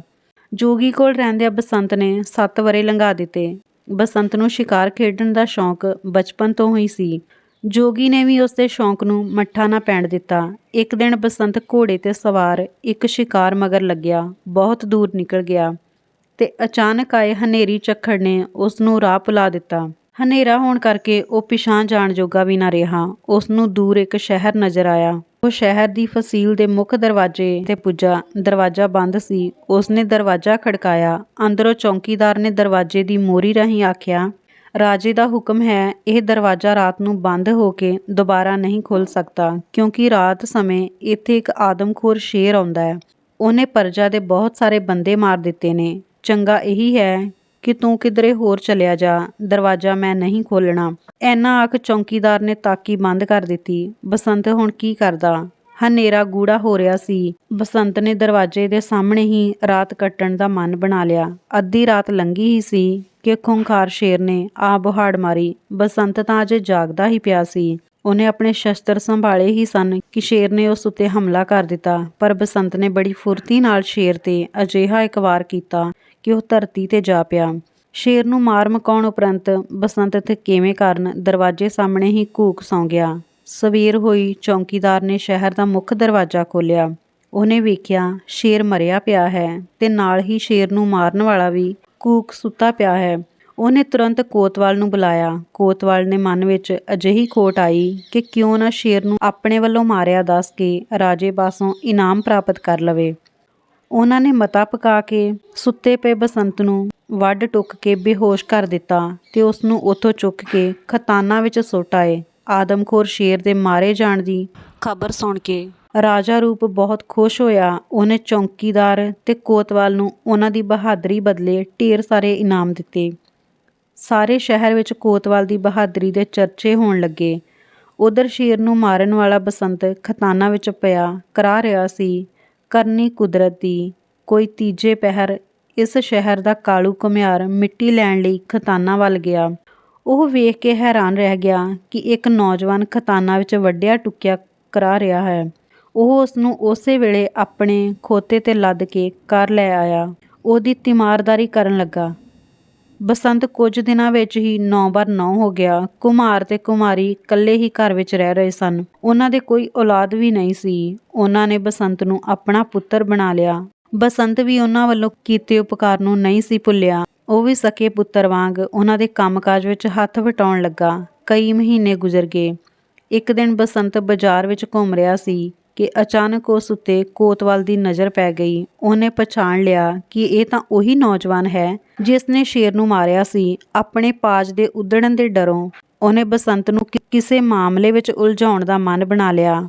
ਜੋਗੀ ਕੋਲ ਰਹਿੰਦਿਆਂ ਬਸੰਤ ਨੇ 7 ਵਰੇ ਲੰਘਾ ਦਿੱਤੇ। ਬਸੰਤ ਨੂੰ ਸ਼ਿਕਾਰ ਖੇਡਣ ਦਾ ਸ਼ੌਂਕ ਬਚਪਨ ਤੋਂ ਹੀ ਸੀ। ਜੋਗੀ ਨੇ ਵੀ ਉਸ ਦੇ ਸ਼ੌਂਕ ਨੂੰ ਮੱਠਾ ਨਾ ਪੈਣ ਦਿੱਤਾ। ਇੱਕ ਦਿਨ ਬਸੰਤ ਘੋੜੇ ਤੇ ਸਵਾਰ ਇੱਕ ਸ਼ਿਕਾਰ ਮਗਰ ਲੱਗਿਆ। ਬਹੁਤ ਦੂਰ ਨਿਕਲ ਗਿਆ ਤੇ ਅਚਾਨਕ ਆਏ ਹਨੇਰੀ ਝੱਖੜ ਨੇ ਉਸ ਨੂੰ ਰਾਹ ਭੁਲਾ ਦਿੱਤਾ। ਹਨੇਰਾ ਹੋਣ ਕਰਕੇ ਉਹ ਪਿਛਾਂ ਜਾਣ ਜੋਗਾ ਵੀ ਨਾ ਰਿਹਾ। ਉਸ ਨੂੰ ਦੂਰ ਇੱਕ ਸ਼ਹਿਰ ਨਜ਼ਰ ਆਇਆ। ਉਹ ਸ਼ਹਿਰ ਦੀ ਫਸੀਲ ਦੇ ਮੁੱਖ ਦਰਵਾਜ਼ੇ ਤੇ ਪੁੱਜਾ। ਦਰਵਾਜ਼ਾ ਬੰਦ ਸੀ। ਉਸਨੇ ਦਰਵਾਜ਼ਾ ਖੜਕਾਇਆ। ਅੰਦਰੋਂ ਚੌਕੀਦਾਰ ਨੇ ਦਰਵਾਜ਼ੇ ਦੀ ਮੋਰੀ ਰਾਹੀਂ ਆਖਿਆ, ਰਾਜੇ ਦਾ ਹੁਕਮ ਹੈ, ਇਹ ਦਰਵਾਜ਼ਾ ਰਾਤ ਨੂੰ ਬੰਦ ਹੋ ਕੇ ਦੁਬਾਰਾ ਨਹੀਂ ਖੁੱਲ ਸਕਦਾ, ਕਿਉਂਕਿ ਰਾਤ ਸਮੇਂ ਇੱਥੇ ਇੱਕ ਆਦਮਖੋਰ ਸ਼ੇਰ ਆਉਂਦਾ ਹੈ। ਉਹਨੇ ਪਰਜਾ ਦੇ ਬਹੁਤ ਸਾਰੇ ਬੰਦੇ ਮਾਰ ਦਿੱਤੇ ਨੇ। ਚੰਗਾ ਇਹੀ ਹੈ ਕਿ ਤੂੰ ਕਿਧਰੇ ਹੋਰ ਚਲਿਆ ਜਾ। ਦਰਵਾਜ਼ਾ ਮੈਂ ਨਹੀਂ ਖੋਲਣਾ ਐਨਾ ਆਖ ਚੌਂਕੀਦਾਰ ਨੇ ਤਾਕੀ ਬੰਦ ਕਰ ਦਿੱਤੀ। ਬਸੰਤ ਹੁਣ ਕੀ ਕਰਦਾ? ਹਨੇਰਾ ਗੂੜਾ ਹੋ ਰਿਹਾ ਸੀ। ਬਸੰਤ ਨੇ ਦਰਵਾਜ਼ੇ ਦੇ ਸਾਹਮਣੇ ਹੀ ਰਾਤ ਕੱਟਣ ਦਾ ਮਨ ਬਣਾ ਲਿਆ। ਅੱਧੀ ਰਾਤ ਲੰਗੀ ਹੀ ਸੀ ਕਿ ਖੁੰਖਾਰ ਸ਼ੇਰ ਨੇ ਆ ਬੁਹਾੜ ਮਾਰੀ। ਬਸੰਤ ਤਾਂ ਅਜੇ ਜਾਗਦਾ ਹੀ ਪਿਆ ਸੀ। ਉਹਨੇ ਆਪਣੇ ਸ਼ਸਤਰ ਸੰਭਾਲੇ ਹੀ ਸਨ ਕਿ ਸ਼ੇਰ ਨੇ ਉਸ ਉੱਤੇ ਹਮਲਾ ਕਰ ਦਿੱਤਾ, ਪਰ ਬਸੰਤ ਨੇ ਬੜੀ ਫੁਰਤੀ ਨਾਲ ਸ਼ੇਰ ਤੇ ਅਜਿਹਾ ਇੱਕ ਵਾਰ ਕੀਤਾ ਕਿ ਉਹ ਧਰਤੀ ਤੇ ਜਾ ਪਿਆ। ਸ਼ੇਰ ਨੂੰ ਮਾਰ ਮਕਾਉਣ ਉਪਰੰਤ ਬਸੰਤ ਥਕੇਵੇਂ ਕਾਰਨ ਦਰਵਾਜ਼ੇ ਸਾਹਮਣੇ ਹੀ ਕੂਕ ਸੌਂ ਗਿਆ। ਸਵੇਰ ਹੋਈ ਚੌਕੀਦਾਰ ਨੇ ਸ਼ਹਿਰ ਦਾ ਮੁੱਖ ਦਰਵਾਜ਼ਾ ਖੋਲ੍ਹਿਆ। ਉਹਨੇ ਵੇਖਿਆ ਸ਼ੇਰ ਮਰਿਆ ਪਿਆ ਹੈ ਤੇ ਨਾਲ ਹੀ ਸ਼ੇਰ ਨੂੰ ਮਾਰਨ ਵਾਲਾ ਵੀ ਕੂਕ ਸੁੱਤਾ ਪਿਆ ਹੈ। ਉਹਨੇ ਤੁਰੰਤ ਕੋਤਵਾਲ ਨੂੰ ਬੁਲਾਇਆ। ਕੋਤਵਾਲ ਨੇ ਮਨ ਵਿੱਚ ਅਜਿਹੀ ਖੋਟ ਆਈ ਕਿ ਕਿਉਂ ਨਾ ਸ਼ੇਰ ਨੂੰ ਆਪਣੇ ਵੱਲੋਂ ਮਾਰਿਆ ਦੱਸ ਕੇ ਰਾਜੇ ਪਾਸੋਂ ਇਨਾਮ ਪ੍ਰਾਪਤ ਕਰ ਲਵੇ। ਉਹਨਾਂ ਨੇ ਮਤਾ ਪਕਾ ਕੇ ਸੁੱਤੇ ਪਏ ਬਸੰਤ ਨੂੰ ਵੱਢ ਟੁੱਕ ਕੇ ਬੇਹੋਸ਼ ਕਰ ਦਿੱਤਾ ਤੇ ਉਸ ਨੂੰ ਉੱਥੋਂ ਚੁੱਕ ਕੇ ਖਤਾਨਾ ਵਿੱਚ ਸੁੱਟ ਆਏ। ਆਦਮਖੋਰ ਸ਼ੇਰ ਦੇ ਮਾਰੇ ਜਾਣ ਦੀ ਖਬਰ ਸੁਣ ਕੇ ਰਾਜਾ ਰੂਪ ਬਹੁਤ ਖੁਸ਼ ਹੋਇਆ। ਉਹਨੇ ਚੌਂਕੀਦਾਰ ਤੇ ਕੋਤਵਾਲ ਨੂੰ ਉਹਨਾਂ ਦੀ ਬਹਾਦਰੀ ਬਦਲੇ ਢੇਰ ਸਾਰੇ ਇਨਾਮ ਦਿੱਤੇ। ਸਾਰੇ ਸ਼ਹਿਰ ਵਿੱਚ ਕੋਤਵਾਲ ਦੀ ਬਹਾਦਰੀ ਦੇ ਚਰਚੇ ਹੋਣ ਲੱਗੇ। ਉਧਰ ਸ਼ੇਰ ਨੂੰ ਮਾਰਨ ਵਾਲਾ ਬਸੰਤ ਖਤਾਨਾ ਵਿੱਚ ਪਿਆ, ਕਰਾ ਰਿਹਾ ਸੀ। ਕਰਨੀ ਕੁਦਰਤ ਦੀ, ਕੋਈ ਤੀਜੇ ਪਹਿਰ ਇਸ ਸ਼ਹਿਰ ਦਾ ਕਾਲੂ ਘੁਮਿਆਰ ਮਿੱਟੀ ਲੈਣ ਲਈ ਖਤਾਨਾ ਵੱਲ ਗਿਆ। ਉਹ ਵੇਖ ਕੇ ਹੈਰਾਨ ਰਹਿ ਗਿਆ ਕਿ ਇੱਕ ਨੌਜਵਾਨ ਖਤਾਨਾ ਵਿੱਚ ਵੱਡਿਆ ਟੁੱਕਿਆ ਕਰਾ ਰਿਹਾ ਹੈ। ਉਹ ਉਸ ਨੂੰ ਉਸੇ ਵੇਲੇ ਆਪਣੇ ਖੋਤੇ ਤੇ ਲੱਦ ਕੇ ਕਰ ਲੈ ਆਇਆ। ਉਹਦੀ ਤਿਮਾਰਦਾਰੀ ਕਰਨ ਲੱਗਾ। ਬਸੰਤ ਕੁਝ ਦਿਨਾਂ ਵਿੱਚ ਹੀ 9 ਬਰ 9 ਹੋ ਗਿਆ। ਕੁਮਾਰ ਤੇ ਕੁਮਾਰੀ ਇਕੱਲੇ ਹੀ ਘਰ ਵਿੱਚ ਰਹਿ ਰਹੇ ਸਨ। ਉਹਨਾਂ ਦੇ ਕੋਈ ਔਲਾਦ ਵੀ ਨਹੀਂ ਸੀ। ਉਹਨਾਂ ਨੇ ਬਸੰਤ ਨੂੰ ਆਪਣਾ ਪੁੱਤਰ ਬਣਾ ਲਿਆ। ਬਸੰਤ ਵੀ ਉਹਨਾਂ ਵੱਲੋਂ ਕੀਤੇ ਉਪਕਾਰ ਨੂੰ ਨਹੀਂ ਸੀ ਭੁੱਲਿਆ। ਉਹ ਵੀ ਸਕੇ ਪੁੱਤਰ ਵਾਂਗ ਉਹਨਾਂ ਦੇ ਕੰਮਕਾਜ ਵਿੱਚ ਹੱਥ ਵਟਾਉਣ ਲੱਗਾ। ਕਈ ਮਹੀਨੇ ਗੁਜ਼ਰ ਗਏ। ਇੱਕ ਦਿਨ ਬਸੰਤ ਬਾਜ਼ਾਰ ਵਿੱਚ ਘੁੰਮ ਰਿਹਾ ਸੀ। ਕਿ ਅਚਾਨਕ ਉਸ ਉੱਤੇ ਕੋਤਵਾਲ ਦੀ ਨਜ਼ਰ ਪੈ ਗਈ। ਉਹਨੇ ਪਛਾਣ ਲਿਆ ਕਿ ਇਹ ਤਾਂ ਉਹੀ ਨੌਜਵਾਨ ਹੈ ਜਿਸ ਨੇ ਸ਼ੇਰ ਨੂੰ ਮਾਰਿਆ ਸੀ। ਆਪਣੇ ਪਾਜ ਦੇ ਉਧੜਨ ਦੇ ਡਰੋਂ ਉਹਨੇ ਬਸੰਤ ਨੂੰ ਕਿਸੇ ਮਾਮਲੇ ਵਿੱਚ ਉਲਝਾਉਣ ਦਾ ਮਨ ਬਣਾ ਲਿਆ।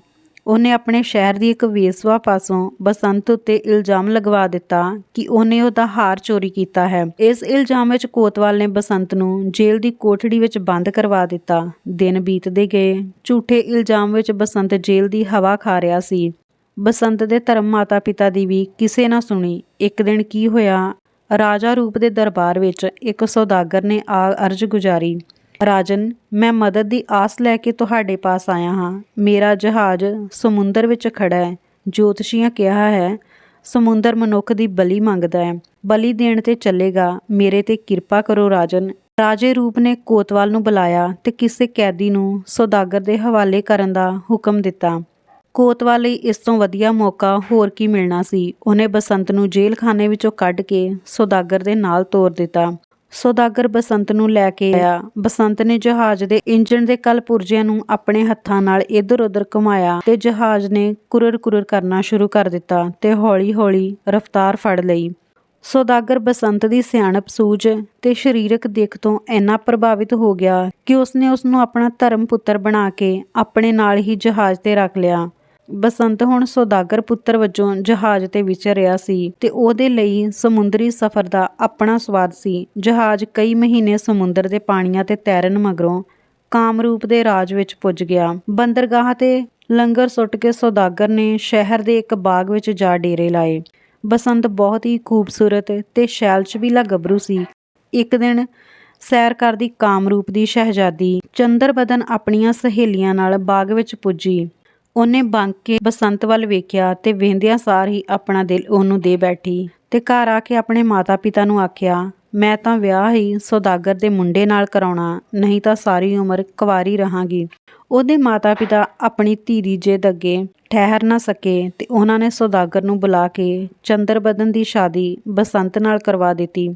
ਉਹਨੇ ਆਪਣੇ ਸ਼ਹਿਰ ਦੀ ਇੱਕ ਵੇਸਵਾ ਪਾਸੋਂ ਬਸੰਤ ਉੱਤੇ ਇਲਜ਼ਾਮ ਲਗਵਾ ਦਿੱਤਾ ਕਿ ਉਹਨੇ ਉਹਦਾ ਹਾਰ ਚੋਰੀ ਕੀਤਾ ਹੈ। ਇਸ ਇਲਜ਼ਾਮ ਵਿੱਚ ਕੋਤਵਾਲ ਨੇ ਬਸੰਤ ਨੂੰ ਜੇਲ੍ਹ ਦੀ ਕੋਠੜੀ ਵਿੱਚ ਬੰਦ ਕਰਵਾ ਦਿੱਤਾ। ਦਿਨ ਬੀਤਦੇ ਗਏ। ਝੂਠੇ ਇਲਜ਼ਾਮ ਵਿੱਚ ਬਸੰਤ ਜੇਲ੍ਹ ਦੀ ਹਵਾ ਖਾ ਰਿਹਾ ਸੀ। ਬਸੰਤ ਦੇ ਧਰਮ ਮਾਤਾ ਪਿਤਾ ਦੀ ਵੀ ਕਿਸੇ ਨਾ ਸੁਣੀ, ਇੱਕ ਦਿਨ ਕੀ ਹੋਇਆ? ਰਾਜਾ ਰੂਪ ਦੇ ਦਰਬਾਰ ਵਿੱਚ ਇੱਕ ਸੌਦਾਗਰ ਨੇ ਆ ਅਰਜ਼ ਗੁਜ਼ਾਰੀ। ਰਾਜਨ, ਮੈਂ ਮਦਦ ਦੀ ਆਸ ਲੈ ਕੇ ਤੁਹਾਡੇ ਪਾਸ ਆਇਆ ਹਾਂ। ਮੇਰਾ ਜਹਾਜ਼ ਸਮੁੰਦਰ ਵਿੱਚ ਖੜਾ ਹੈ। ਜੋਤਸ਼ੀਆਂ ਕਿਹਾ ਹੈ, ਸਮੁੰਦਰ ਮਨੁੱਖ ਦੀ ਬਲੀ ਮੰਗਦਾ ਹੈ। ਬਲੀ ਦੇਣ ਤੇ ਚੱਲੇਗਾ। ਮੇਰੇ ਤੇ ਕਿਰਪਾ ਕਰੋ ਰਾਜਨ। ਰਾਜੇ ਰੂਪ ਨੇ ਕੋਤਵਾਲ ਨੂੰ ਬੁਲਾਇਆ ਤੇ ਕਿਸੇ ਕੈਦੀ ਨੂੰ ਸੌਦਾਗਰ ਦੇ ਹਵਾਲੇ ਕਰਨ ਦਾ ਹੁਕਮ ਦਿੱਤਾ। ਕੋਤਵਾਲ ਲਈ ਇਸ ਤੋਂ ਵਧੀਆ ਮੌਕਾ ਹੋਰ ਕੀ ਮਿਲਣਾ ਸੀ। ਉਹਨੇ ਬਸੰਤ ਨੂੰ ਜੇਲ੍ਹਖਾਨੇ ਵਿੱਚੋਂ ਕੱਢ ਕੇ ਸੌਦਾਗਰ ਦੇ ਨਾਲ ਤੋਰ ਦਿੱਤਾ। ਸੌਦਾਗਰ ਬਸੰਤ ਨੂੰ ਲੈ ਕੇ ਆਇਆ। ਬਸੰਤ ਨੇ ਜਹਾਜ਼ ਦੇ ਇੰਜਣ ਦੇ ਕਲ ਪੁਰਜਿਆਂ ਨੂੰ ਆਪਣੇ ਹੱਥਾਂ ਨਾਲ ਇੱਧਰ-ਉੱਧਰ ਘੁਮਾਇਆ ਤੇ ਜਹਾਜ਼ ਨੇ ਕੁਰਰ-ਕੁਰਰ ਕਰਨਾ ਸ਼ੁਰੂ ਕਰ ਦਿੱਤਾ ਤੇ ਹੌਲੀ-ਹੌਲੀ ਰਫ਼ਤਾਰ ਫੜ ਲਈ। ਸੌਦਾਗਰ ਬਸੰਤ ਦੀ ਸਿਆਣਪ ਸੂਝ ਤੇ ਸਰੀਰਕ ਦਿੱਖ ਤੋਂ ਇੰਨਾ ਪ੍ਰਭਾਵਿਤ ਹੋ ਗਿਆ ਕਿ ਉਸਨੇ ਉਸ ਨੂੰ ਆਪਣਾ ਧਰਮ ਪੁੱਤਰ ਬਣਾ ਕੇ ਆਪਣੇ ਨਾਲ ਹੀ ਜਹਾਜ਼ ਤੇ ਰੱਖ ਲਿਆ। ਬਸੰਤ ਹੁਣ ਸੌਦਾਗਰ ਪੁੱਤਰ ਵਜੋਂ ਜਹਾਜ਼ ਤੇ ਵਿਚਰ ਰਿਹਾ ਸੀ ਤੇ ਉਹਦੇ ਲਈ ਸਮੁੰਦਰੀ ਸਫ਼ਰ ਦਾ ਆਪਣਾ ਸਵਾਦ ਸੀ। ਜਹਾਜ਼ ਕਈ ਮਹੀਨੇ ਸਮੁੰਦਰ ਦੇ ਪਾਣੀਆਂ ਤੇ ਤੈਰਨ ਮਗਰੋਂ ਕਾਮਰੂਪ ਦੇ ਰਾਜ ਵਿੱਚ ਪੁੱਜ ਗਿਆ। ਬੰਦਰਗਾਹ ਤੇ ਲੰਗਰ ਸੁੱਟ ਕੇ ਸੌਦਾਗਰ ਨੇ ਸ਼ਹਿਰ ਦੇ ਇੱਕ ਬਾਗ ਵਿੱਚ ਜਾ ਡੇਰੇ ਲਾਏ। ਬਸੰਤ ਬਹੁਤ ਹੀ ਖੂਬਸੂਰਤ ਤੇ ਸ਼ੈਲਸ਼ਵੀਲਾ ਗੱਭਰੂ ਸੀ। ਇੱਕ ਦਿਨ ਸੈਰ ਕਰਦੀ ਕਾਮਰੂਪ ਦੀ ਸ਼ਹਿਜ਼ਾਦੀ ਚੰਦਰਬਦਨ ਆਪਣੀਆਂ ਸਹੇਲੀਆਂ ਨਾਲ ਬਾਗ ਵਿੱਚ ਪੁੱਜੀ। ਉਹਨੇ ਬੰਕ ਕੇ ਬਸੰਤ ਵੱਲ ਵੇਖਿਆ ਤੇ ਵਹਿੰਦਿਆਂ ਸਾਰ ਹੀ ਆਪਣਾ ਦਿਲ ਉਹਨੂੰ ਦੇ ਬੈਠੀ ਤੇ ਘਰ ਆ ਕੇ ਆਪਣੇ ਮਾਤਾ-ਪਿਤਾ ਨੂੰ ਆਖਿਆ, ਮੈਂ ਤਾਂ ਵਿਆਹ ਹੀ ਸੌਦਾਗਰ ਦੇ ਮੁੰਡੇ ਨਾਲ ਕਰਾਉਣਾ, ਨਹੀਂ ਤਾਂ ਸਾਰੀ ਉਮਰ ਕੁਵਾਰੀ ਰਹਾਂਗੀ। ਉਹਦੇ ਮਾਤਾ-ਪਿਤਾ ਆਪਣੀ ਧੀ ਦੀ ਜਿੱਦ ਅੱਗੇ ਠਹਿਰ ਨਾ ਸਕੇ ਤੇ ਉਹਨਾਂ ਨੇ ਸੌਦਾਗਰ ਨੂੰ ਬੁਲਾ ਕੇ ਚੰਦਰਬਦਨ ਦੀ ਸ਼ਾਦੀ ਬਸੰਤ ਨਾਲ ਕਰਵਾ ਦਿੱਤੀ।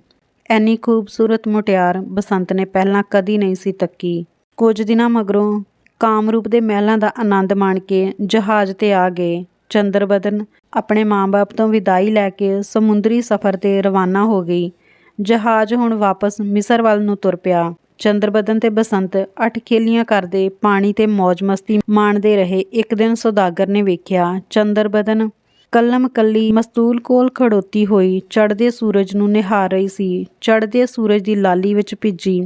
ਐਨੀ ਖੂਬਸੂਰਤ ਮੁਟਿਆਰ ਬਸੰਤ ਨੇ ਪਹਿਲਾਂ ਕਦੀ ਨਹੀਂ ਸੀ ਤੱਕੀ। ਕੁਝ ਦਿਨਾਂ ਮਗਰੋਂ ਕਾਮਰੂਪ ਦੇ ਮਹਿਲਾਂ ਦਾ ਆਨੰਦ ਮਾਣ ਕੇ ਜਹਾਜ਼ ਤੇ ਆ ਗਏ। ਚੰਦਰਬਦਨ ਆਪਣੇ ਮਾਂ-ਬਾਪ ਤੋਂ ਵਿਦਾਈ ਲੈ ਕੇ ਸਮੁੰਦਰੀ ਸਫ਼ਰ ਤੇ ਰਵਾਨਾ ਹੋ ਗਈ। ਜਹਾਜ਼ ਹੁਣ ਵਾਪਸ ਮਿਸਰ ਵੱਲ ਨੂੰ ਤੁਰ ਪਿਆ। ਚੰਦਰਬਦਨ ਤੇ ਬਸੰਤ ਅੱਠ ਖੇਲੀਆਂ ਕਰਦੇ ਪਾਣੀ ਤੇ ਮौज-ਮਸਤੀ ਮਾਣਦੇ ਰਹੇ। ਇੱਕ ਦਿਨ ਸੌਦਾਗਰ ਨੇ ਵੇਖਿਆ ਚੰਦਰਬਦਨ ਕਲਮ ਕੱਲੀ ਮਸਤੂਲ ਕੋਲ ਖੜੋਤੀ ਹੋਈ। ਚੜ੍ਹਦੇ ਸੂਰਜ ਨੂੰ ਨਿਹਾਰ ਰਹੀ ਸੀ। ਚੜ੍ਹਦੇ ਸੂਰਜ ਦੀ ਲਾਲੀ ਵਿੱਚ ਭਿੱਜੀ।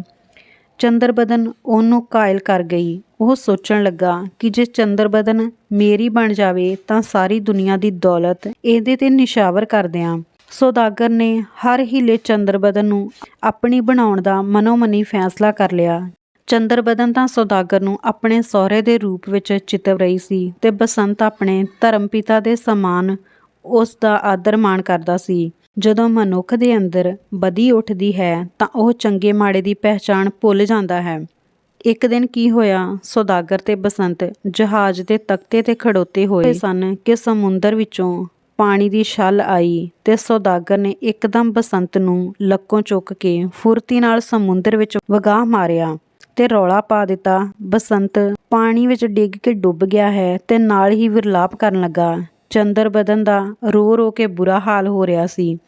ਚੰਦਰਬਦਨ ਉਹਨੂੰ ਕਾਇਲ ਕਰ ਗਈ। ਉਹ ਸੋਚਣ ਲੱਗਾ ਕਿ ਜੇ ਚੰਦਰਬਦਨ ਮੇਰੀ ਬਣ ਜਾਵੇ ਤਾਂ ਸਾਰੀ ਦੁਨੀਆ ਦੀ ਦੌਲਤ ਇਹਦੇ ਤੇ ਨਿਸ਼ਾਵਰ ਕਰ ਦਿਆਂ। ਸੌਦਾਗਰ ਨੇ ਹਰ ਹੀਲੇ ਚੰਦਰਬਦਨ ਨੂੰ ਆਪਣੀ ਬਣਾਉਣ ਦਾ ਮਨੋਮਨੀ ਫੈਸਲਾ ਕਰ ਲਿਆ। ਚੰਦਰਬਦਨ ਤਾਂ ਸੌਦਾਗਰ ਨੂੰ ਆਪਣੇ ਸਹੁਰੇ ਦੇ ਰੂਪ ਵਿੱਚ ਚਿਤਵ ਰਹੀ ਸੀ ਤੇ ਬਸੰਤ ਆਪਣੇ ਧਰਮ ਪਿਤਾ ਦੇ ਸਮਾਨ ਉਸ ਦਾ ਆਦਰ ਮਾਣ ਕਰਦਾ ਸੀ। ਜਦੋਂ ਮਨੁੱਖ ਦੇ ਅੰਦਰ ਬਦੀ ਉੱਠਦੀ ਹੈ ਤਾਂ ਉਹ ਚੰਗੇ ਮਾੜੇ ਦੀ ਪਹਿਚਾਣ ਭੁੱਲ ਜਾਂਦਾ ਹੈ। ਇੱਕ ਦਿਨ ਕੀ ਹੋਇਆ, ਸੌਦਾਗਰ ਤੇ ਬਸੰਤ ਜਹਾਜ਼ ਦੇ ਤਖਤੇ ਤੇ ਖੜੋਤੇ ਹੋਏ ਸਨ ਕਿ ਸਮੁੰਦਰ ਵਿੱਚੋਂ ਪਾਣੀ ਦੀ ਛੱਲ ਆਈ ਤੇ ਸੌਦਾਗਰ ਨੇ ਇੱਕਦਮ ਬਸੰਤ ਨੂੰ ਲੱਕੋਂ ਚੁੱਕ ਕੇ ਫੁਰਤੀ ਨਾਲ ਸਮੁੰਦਰ ਵਿੱਚ ਵਗਾਹ ਮਾਰਿਆ ਤੇ ਰੌਲਾ ਪਾ ਦਿੱਤਾ। ਬਸੰਤ ਪਾਣੀ ਵਿੱਚ ਡਿੱਗ ਕੇ ਡੁੱਬ ਗਿਆ ਹੈ ਤੇ ਨਾਲ ਹੀ ਵਿਰਲਾਪ ਕਰਨ ਲੱਗਾ। ਚੰਦਰ ਬਦਨ ਦਾ ਰੋ ਰੋ ਕੇ ਬੁਰਾ ਹਾਲ ਹੋ ਰਿਹਾ ਸੀ।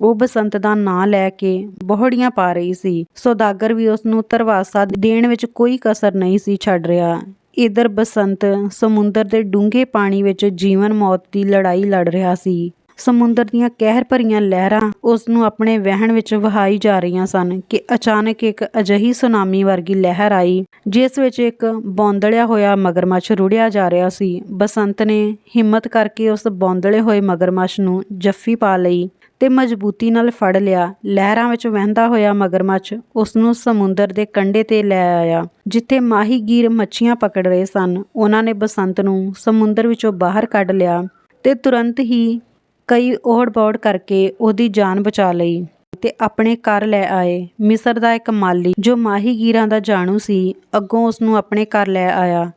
ਉਹ ਬਸੰਤ ਦਾ ਨਾਂ ਲੈ ਕੇ ਬਹੁੜੀਆਂ ਪਾ ਰਹੀ ਸੀ। ਸੌਦਾਗਰ ਵੀ ਉਸ ਨੂੰ ਧਰਵਾਸਾ ਦੇਣ ਵਿੱਚ ਕੋਈ ਕਸਰ ਨਹੀਂ ਸੀ ਛੱਡ ਰਿਹਾ। ਇਧਰ ਬਸੰਤ ਸਮੁੰਦਰ ਦੇ ਡੂੰਘੇ ਪਾਣੀ ਵਿੱਚ ਜੀਵਨ ਮੌਤ ਦੀ ਲੜਾਈ ਲੜ ਰਿਹਾ ਸੀ। ਸਮੁੰਦਰ ਦੀਆਂ ਕਹਿਰ ਭਰੀਆਂ ਲਹਿਰਾਂ ਉਸ ਨੂੰ ਆਪਣੇ ਵਹਿਣ ਵਿੱਚ ਵਹਾਈ ਜਾ ਰਹੀਆਂ ਸਨ ਕਿ ਅਚਾਨਕ ਇੱਕ ਅਜਹੀ ਸੁਨਾਮੀ ਵਰਗੀ ਲਹਿਰ ਆਈ, ਜਿਸ ਵਿੱਚ ਇੱਕ ਬੌਂਦਲਿਆ ਹੋਇਆ ਮਗਰਮੱਛ ਰੁੜਿਆ ਜਾ ਰਿਹਾ ਸੀ। ਬਸੰਤ ਨੇ ਹਿੰਮਤ ਕਰਕੇ ਉਸ ਬੌਂਦਲੇ ਹੋਏ ਮਗਰਮੱਛ ਨੂੰ ਜੱਫੀ ਪਾ ਲਈ ਤੇ ਮਜ਼ਬੂਤੀ ਨਾਲ ਫੜ ਲਿਆ। ਲਹਿਰਾਂ ਵਿੱਚ ਵਹਿੰਦਾ ਹੋਇਆ ਮਗਰਮੱਛ ਉਸ ਨੂੰ ਸਮੁੰਦਰ ਦੇ ਕੰਢੇ ਤੇ ਲੈ ਆਇਆ, ਜਿੱਥੇ ਮਾਹੀਗੀਰ ਮੱਛੀਆਂ ਪਕੜ ਰਹੇ ਸਨ। ਉਹਨਾਂ ਨੇ ਬਸੰਤ ਨੂੰ ਸਮੁੰਦਰ ਵਿੱਚੋਂ ਬਾਹਰ ਕੱਢ ਲਿਆ ਤੇ ਤੁਰੰਤ ਹੀ ਕਈ ਓੜ-ਬੋੜ ਕਰਕੇ ਉਹਦੀ ਜਾਨ ਬਚਾ ਲਈ ਤੇ ਆਪਣੇ ਘਰ ਲੈ ਆਏ। ਮਿਸਰ ਦਾ ਇੱਕ ਮਾਲੀ ਜੋ ਮਾਹੀਗੀਰਾਂ ਦਾ ਜਾਣੂ ਸੀ, ਅੱਗੋਂ ਉਸ ਨੂੰ ਆਪਣੇ ਘਰ ਲੈ ਆਇਆ।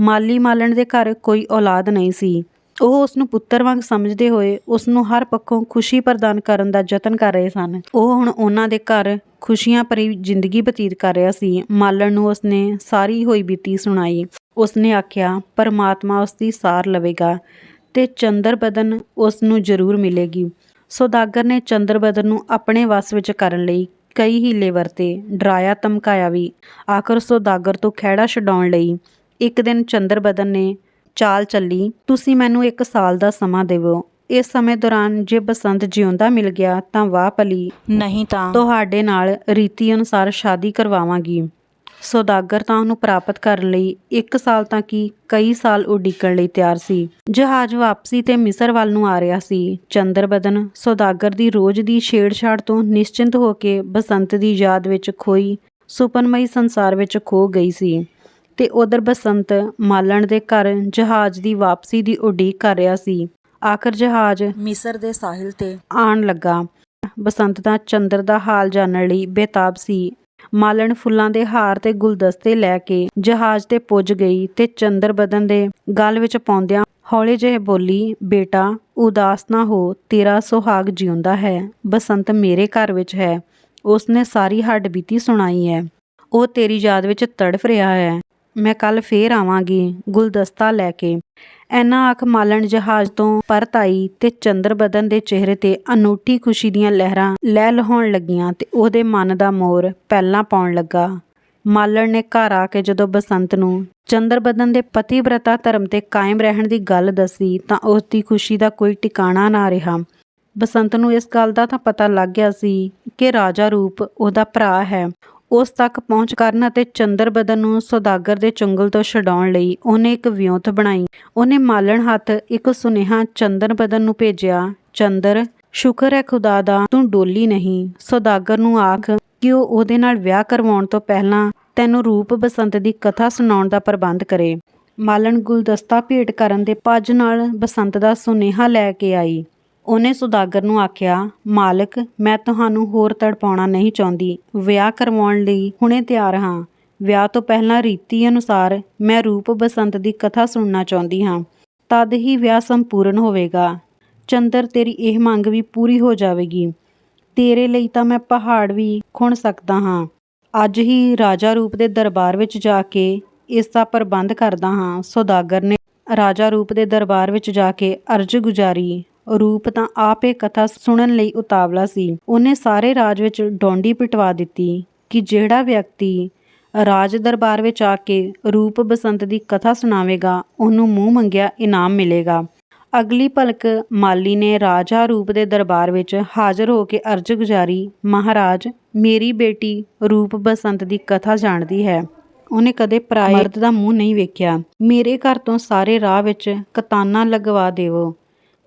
ਮਾਲੀ ਮਾਲਣ ਦੇ ਘਰ ਕੋਈ ਔਲਾਦ ਨਹੀਂ ਸੀ। ਉਹ ਉਸ ਨੂੰ ਪੁੱਤਰ ਵਾਂਗ ਸਮਝਦੇ ਹੋਏ ਉਸ ਨੂੰ ਹਰ ਪੱਖੋਂ ਖੁਸ਼ੀ ਪ੍ਰਦਾਨ ਕਰਨ ਦਾ ਯਤਨ ਕਰ ਰਹੇ ਸਨ। ਉਹ ਹੁਣ ਉਹਨਾਂ ਦੇ ਘਰ ਖੁਸ਼ੀਆਂ ਭਰੀ ਜ਼ਿੰਦਗੀ ਬਤੀਤ ਕਰ ਰਿਹਾ ਸੀ। ਮਾਲਣ ਨੂੰ ਉਸਨੇ ਸਾਰੀ ਹੋਈ ਬੀਤੀ ਸੁਣਾਈ। ਉਸਨੇ ਆਖਿਆ, ਪਰਮਾਤਮਾ ਉਸ ਦੀ ਸਾਰ ਲਵੇਗਾ। ਤੇ ਚੰਦਰਬਦਨ ਉਸ ਨੂੰ ਜ਼ਰੂਰ ਮਿਲੇਗੀ। ਸੌਦਾਗਰ ਨੇ ਚੰਦਰਬਦਨ ਨੂੰ ਆਪਣੇ ਵਸ ਵਿੱਚ ਕਰਨ ਲਈ ਕਈ ਹੀਲੇ ਵਰਤੇ। ਡਰਾਇਆ ਧਮਕਾਇਆ ਵੀ। ਆਖਰ ਸੌਦਾਗਰ ਤੋਂ ਖਹਿੜਾ ਛਡਾਉਣ ਲਈ ਇੱਕ ਦਿਨ ਚੰਦਰਬਦਨ ਨੇ ਚਾਲ ਚੱਲੀ ਤੁਸੀਂ ਮੈਨੂੰ ਇੱਕ ਸਾਲ ਦਾ ਸਮਾਂ ਦੇਵੋ। ਇਸ ਸਮੇਂ ਦੌਰਾਨ ਜੇ ਬਸੰਤ ਜਿਉਂਦਾ ਮਿਲ ਗਿਆ ਤਾਂ ਵਾਹ ਭਲੀ। ਨਹੀਂ ਤਾਂ ਤੁਹਾਡੇ ਨਾਲ ਰੀਤੀ ਅਨੁਸਾਰ ਸ਼ਾਦੀ ਕਰਵਾਵਾਂਗੀ। ਸੌਦਾਗਰ ਤਾਂ ਉਹਨੂੰ ਪ੍ਰਾਪਤ ਕਰਨ ਲਈ। ਇੱਕ ਸਾਲ ਤਾਂ ਕੀ, ਕਈ ਸਾਲ ਉਡੀਕਣ ਲਈ ਤਿਆਰ ਸੀ। ਜਹਾਜ਼ ਵਾਪਸੀ ਤੇ ਮਿਸਰ ਵੱਲ ਨੂੰ ਆ ਰਿਹਾ ਸੀ। ਚੰਦਰਬਦਨ ਸੌਦਾਗਰ ਦੀ ਰੋਜ਼ ਦੀ ਛੇੜਛਾੜ ਤੋਂ ਨਿਸ਼ਚਿੰਤ ਹੋ ਕੇ ਬਸੰਤ ਦੀ ਯਾਦ ਵਿੱਚ ਖੋਈ, ਸੁਪਨਮਈ ਸੰਸਾਰ ਵਿੱਚ ਖੋ ਗਈ ਸੀ। ਤੇ ਉਧਰ ਬਸੰਤ ਮਾਲਣ ਦੇ ਘਰ ਜਹਾਜ਼ ਦੀ ਵਾਪਸੀ ਦੀ ਉਡੀਕ ਕਰ ਰਿਹਾ ਸੀ। ਆਖਰ ਜਹਾਜ਼ ਮਿਸਰ ਦੇ ਸਾਹਿਲ ਤੇ ਆਉਣ ਲੱਗਾ। ਬਸੰਤ ਦਾ ਚੰਦਰ ਦਾ ਹਾਲ ਜਾਣਨ ਲਈ ਬੇਤਾਬ ਸੀ। ਮਾਲਣ ਫੁੱਲਾਂ ਦੇ ਹਾਰ ਤੇ ਗੁਲਦਸਤੇ ਲੈ ਕੇ ਜਹਾਜ਼ ਤੇ ਪੁੱਜ ਗਈ ਤੇ ਚੰਦਰ ਬਦਨ ਦੇ ਗਲ ਵਿੱਚ ਪਾਉਂਦਿਆਂ ਹੌਲੇ ਜਿਹੇ ਬੋਲੀ, ਬੇਟਾ, ਉਦਾਸ ਨਾ ਹੋ, ਤੇਰਾ ਸੁਹਾਗ ਜਿਉਂਦਾ ਹੈ, ਬਸੰਤ ਮੇਰੇ ਘਰ ਵਿੱਚ ਹੈ, ਉਸਨੇ ਸਾਰੀ ਹੱਡ ਬੀਤੀ ਸੁਣਾਈ ਹੈ, ਉਹ ਤੇਰੀ ਯਾਦ ਵਿੱਚ ਤੜਫ ਰਿਹਾ ਹੈ। ਮੈਂ ਕੱਲ ਫੇਰ ਆਵਾਂਗੀ ਗੁਲਦਸਤਾ ਲੈ ਕੇ। ਐਨਾ ਆਖ ਮਾਲਣ ਜਹਾਜ਼ ਤੋਂ ਪਰਤ ਆਈ ਤੇ ਚੰਦਰ ਬਦਨ ਦੇ ਚਿਹਰੇ ਤੇ ਅਨੂਠੀ ਖੁਸ਼ੀ ਦੀਆਂ ਲਹਿਰਾਂ ਲੈ ਲਹਾਉਣ ਲੱਗੀਆਂ ਤੇ ਉਹਦੇ ਮਨ ਦਾ ਮੋਰ ਪਹਿਲਾਂ ਪਾਉਣ ਲੱਗਾ। ਮਾਲਣ ਨੇ ਘਰ ਆ ਕੇ ਜਦੋਂ ਬਸੰਤ ਨੂੰ ਚੰਦਰ ਬਦਨ ਦੇ ਪਤੀਵ੍ਰਤਾ ਧਰਮ ਤੇ ਕਾਇਮ ਰਹਿਣ ਦੀ ਗੱਲ ਦੱਸੀ ਤਾਂ ਉਸ ਦੀ ਖੁਸ਼ੀ ਦਾ ਕੋਈ ਟਿਕਾਣਾ ਨਾ ਰਿਹਾ। ਬਸੰਤ ਨੂੰ ਇਸ ਗੱਲ ਦਾ ਤਾਂ ਪਤਾ ਲੱਗ ਗਿਆ ਸੀ ਕਿ ਰਾਜਾ ਰੂਪ ਉਹਦਾ ਭਰਾ ਹੈ। ਉਸ ਤੱਕ ਪਹੁੰਚ ਕਰਨ ਅਤੇ ਚੰਦਰ ਬਦਨ ਨੂੰ ਸੌਦਾਗਰ ਦੇ ਚੁੰਗਲ ਤੋਂ ਛਡਾਉਣ ਲਈ ਉਹਨੇ ਇੱਕ ਵਿਉਂਤ ਬਣਾਈ। ਉਹਨੇ ਮਾਲਣ ਹੱਥ ਇੱਕ ਸੁਨੇਹਾ ਚੰਦਰ ਬਦਨ ਨੂੰ ਭੇਜਿਆ, ਚੰਦਰ, ਸ਼ੁਕਰ ਹੈ ਖੁਦਾ ਦਾ, ਤੂੰ ਡੋਲੀ ਨਹੀਂ। ਸੌਦਾਗਰ ਨੂੰ ਆਖ, ਕਿ ਉਹ ਉਹਦੇ ਨਾਲ ਵਿਆਹ ਕਰਵਾਉਣ ਤੋਂ ਪਹਿਲਾਂ ਤੈਨੂੰ ਰੂਪ ਬਸੰਤ ਦੀ ਕਥਾ ਸੁਣਾਉਣ ਦਾ ਪ੍ਰਬੰਧ ਕਰੇ। ਮਾਲਣ ਗੁਲਦਸਤਾ ਭੇਟ ਕਰਨ ਦੇ ਭੱਜ ਨਾਲ ਬਸੰਤ ਦਾ ਸੁਨੇਹਾ ਲੈ ਕੇ ਆਈ। ਉਹਨੇ ਸੁਦਾਗਰ ਨੂੰ ਆਖਿਆ, ਮਾਲਕ, ਮੈਂ ਤੁਹਾਨੂੰ ਹੋਰ ਤੜਪਾਉਣਾ ਨਹੀਂ ਚਾਹੁੰਦੀ। ਵਿਆਹ ਕਰਵਾਉਣ ਲਈ ਹੁਣੇ ਤਿਆਰ ਹਾਂ। ਵਿਆਹ ਤੋਂ ਪਹਿਲਾਂ ਰੀਤੀ ਅਨੁਸਾਰ ਮੈਂ ਰੂਪ ਬਸੰਤ ਦੀ ਕਥਾ ਸੁਣਨਾ ਚਾਹੁੰਦੀ ਹਾਂ। ਤਦ ਹੀ ਵਿਆਹ ਸੰਪੂਰਨ ਹੋਵੇਗਾ। ਚੰਦਰ, ਤੇਰੀ ਇਹ ਮੰਗ ਵੀ ਪੂਰੀ ਹੋ ਜਾਵੇਗੀ। ਤੇਰੇ ਲਈ ਤਾਂ ਮੈਂ ਪਹਾੜ ਵੀ ਖੁਣ ਸਕਦਾ ਹਾਂ। ਅੱਜ ਹੀ ਰਾਜਾ ਰੂਪ ਦੇ ਦਰਬਾਰ ਵਿੱਚ ਜਾ ਕੇ ਇਸ ਦਾ ਪ੍ਰਬੰਧ ਕਰਦਾ ਹਾਂ। ਸੌਦਾਗਰ ਨੇ ਰਾਜਾ ਰੂਪ ਦੇ ਦਰਬਾਰ ਵਿੱਚ ਜਾ ਕੇ ਅਰਜ਼ ਗੁਜ਼ਾਰੀ। ਰੂਪ ਤਾਂ ਆਪ ਇਹ ਕਥਾ ਸੁਣਨ ਲਈ ਉਤਾਵਲਾ ਸੀ। ਉਹਨੇ ਸਾਰੇ ਰਾਜ ਵਿੱਚ ਡੋਂਡੀ ਪਿਟਵਾ ਦਿੱਤੀ ਕਿ ਜਿਹੜਾ ਵਿਅਕਤੀ ਰਾਜ ਦਰਬਾਰ ਵਿੱਚ ਆ ਕੇ ਰੂਪ ਬਸੰਤ ਦੀ ਕਥਾ ਸੁਣਾਵੇਗਾ, ਉਹਨੂੰ ਮੂੰਹ ਮੰਗਿਆ ਇਨਾਮ ਮਿਲੇਗਾ। ਅਗਲੀ ਭਲਕ ਮਾਲੀ ਨੇ ਰਾਜਾ ਰੂਪ ਦੇ ਦਰਬਾਰ ਵਿੱਚ ਹਾਜ਼ਰ ਹੋ ਕੇ ਅਰਜ਼ ਗੁਜ਼ਾਰੀ, ਮਹਾਰਾਜ, ਮੇਰੀ ਬੇਟੀ ਰੂਪ ਬਸੰਤ ਦੀ ਕਥਾ ਜਾਣਦੀ ਹੈ। ਉਹਨੇ ਕਦੇ ਪਰਾਏ ਮਰਦ ਦਾ ਮੂੰਹ ਨਹੀਂ ਵੇਖਿਆ। ਮੇਰੇ ਘਰ ਤੋਂ ਸਾਰੇ ਰਾਹ ਵਿੱਚ ਕਤਾਨਾ ਲਗਵਾ ਦੇਵੋ।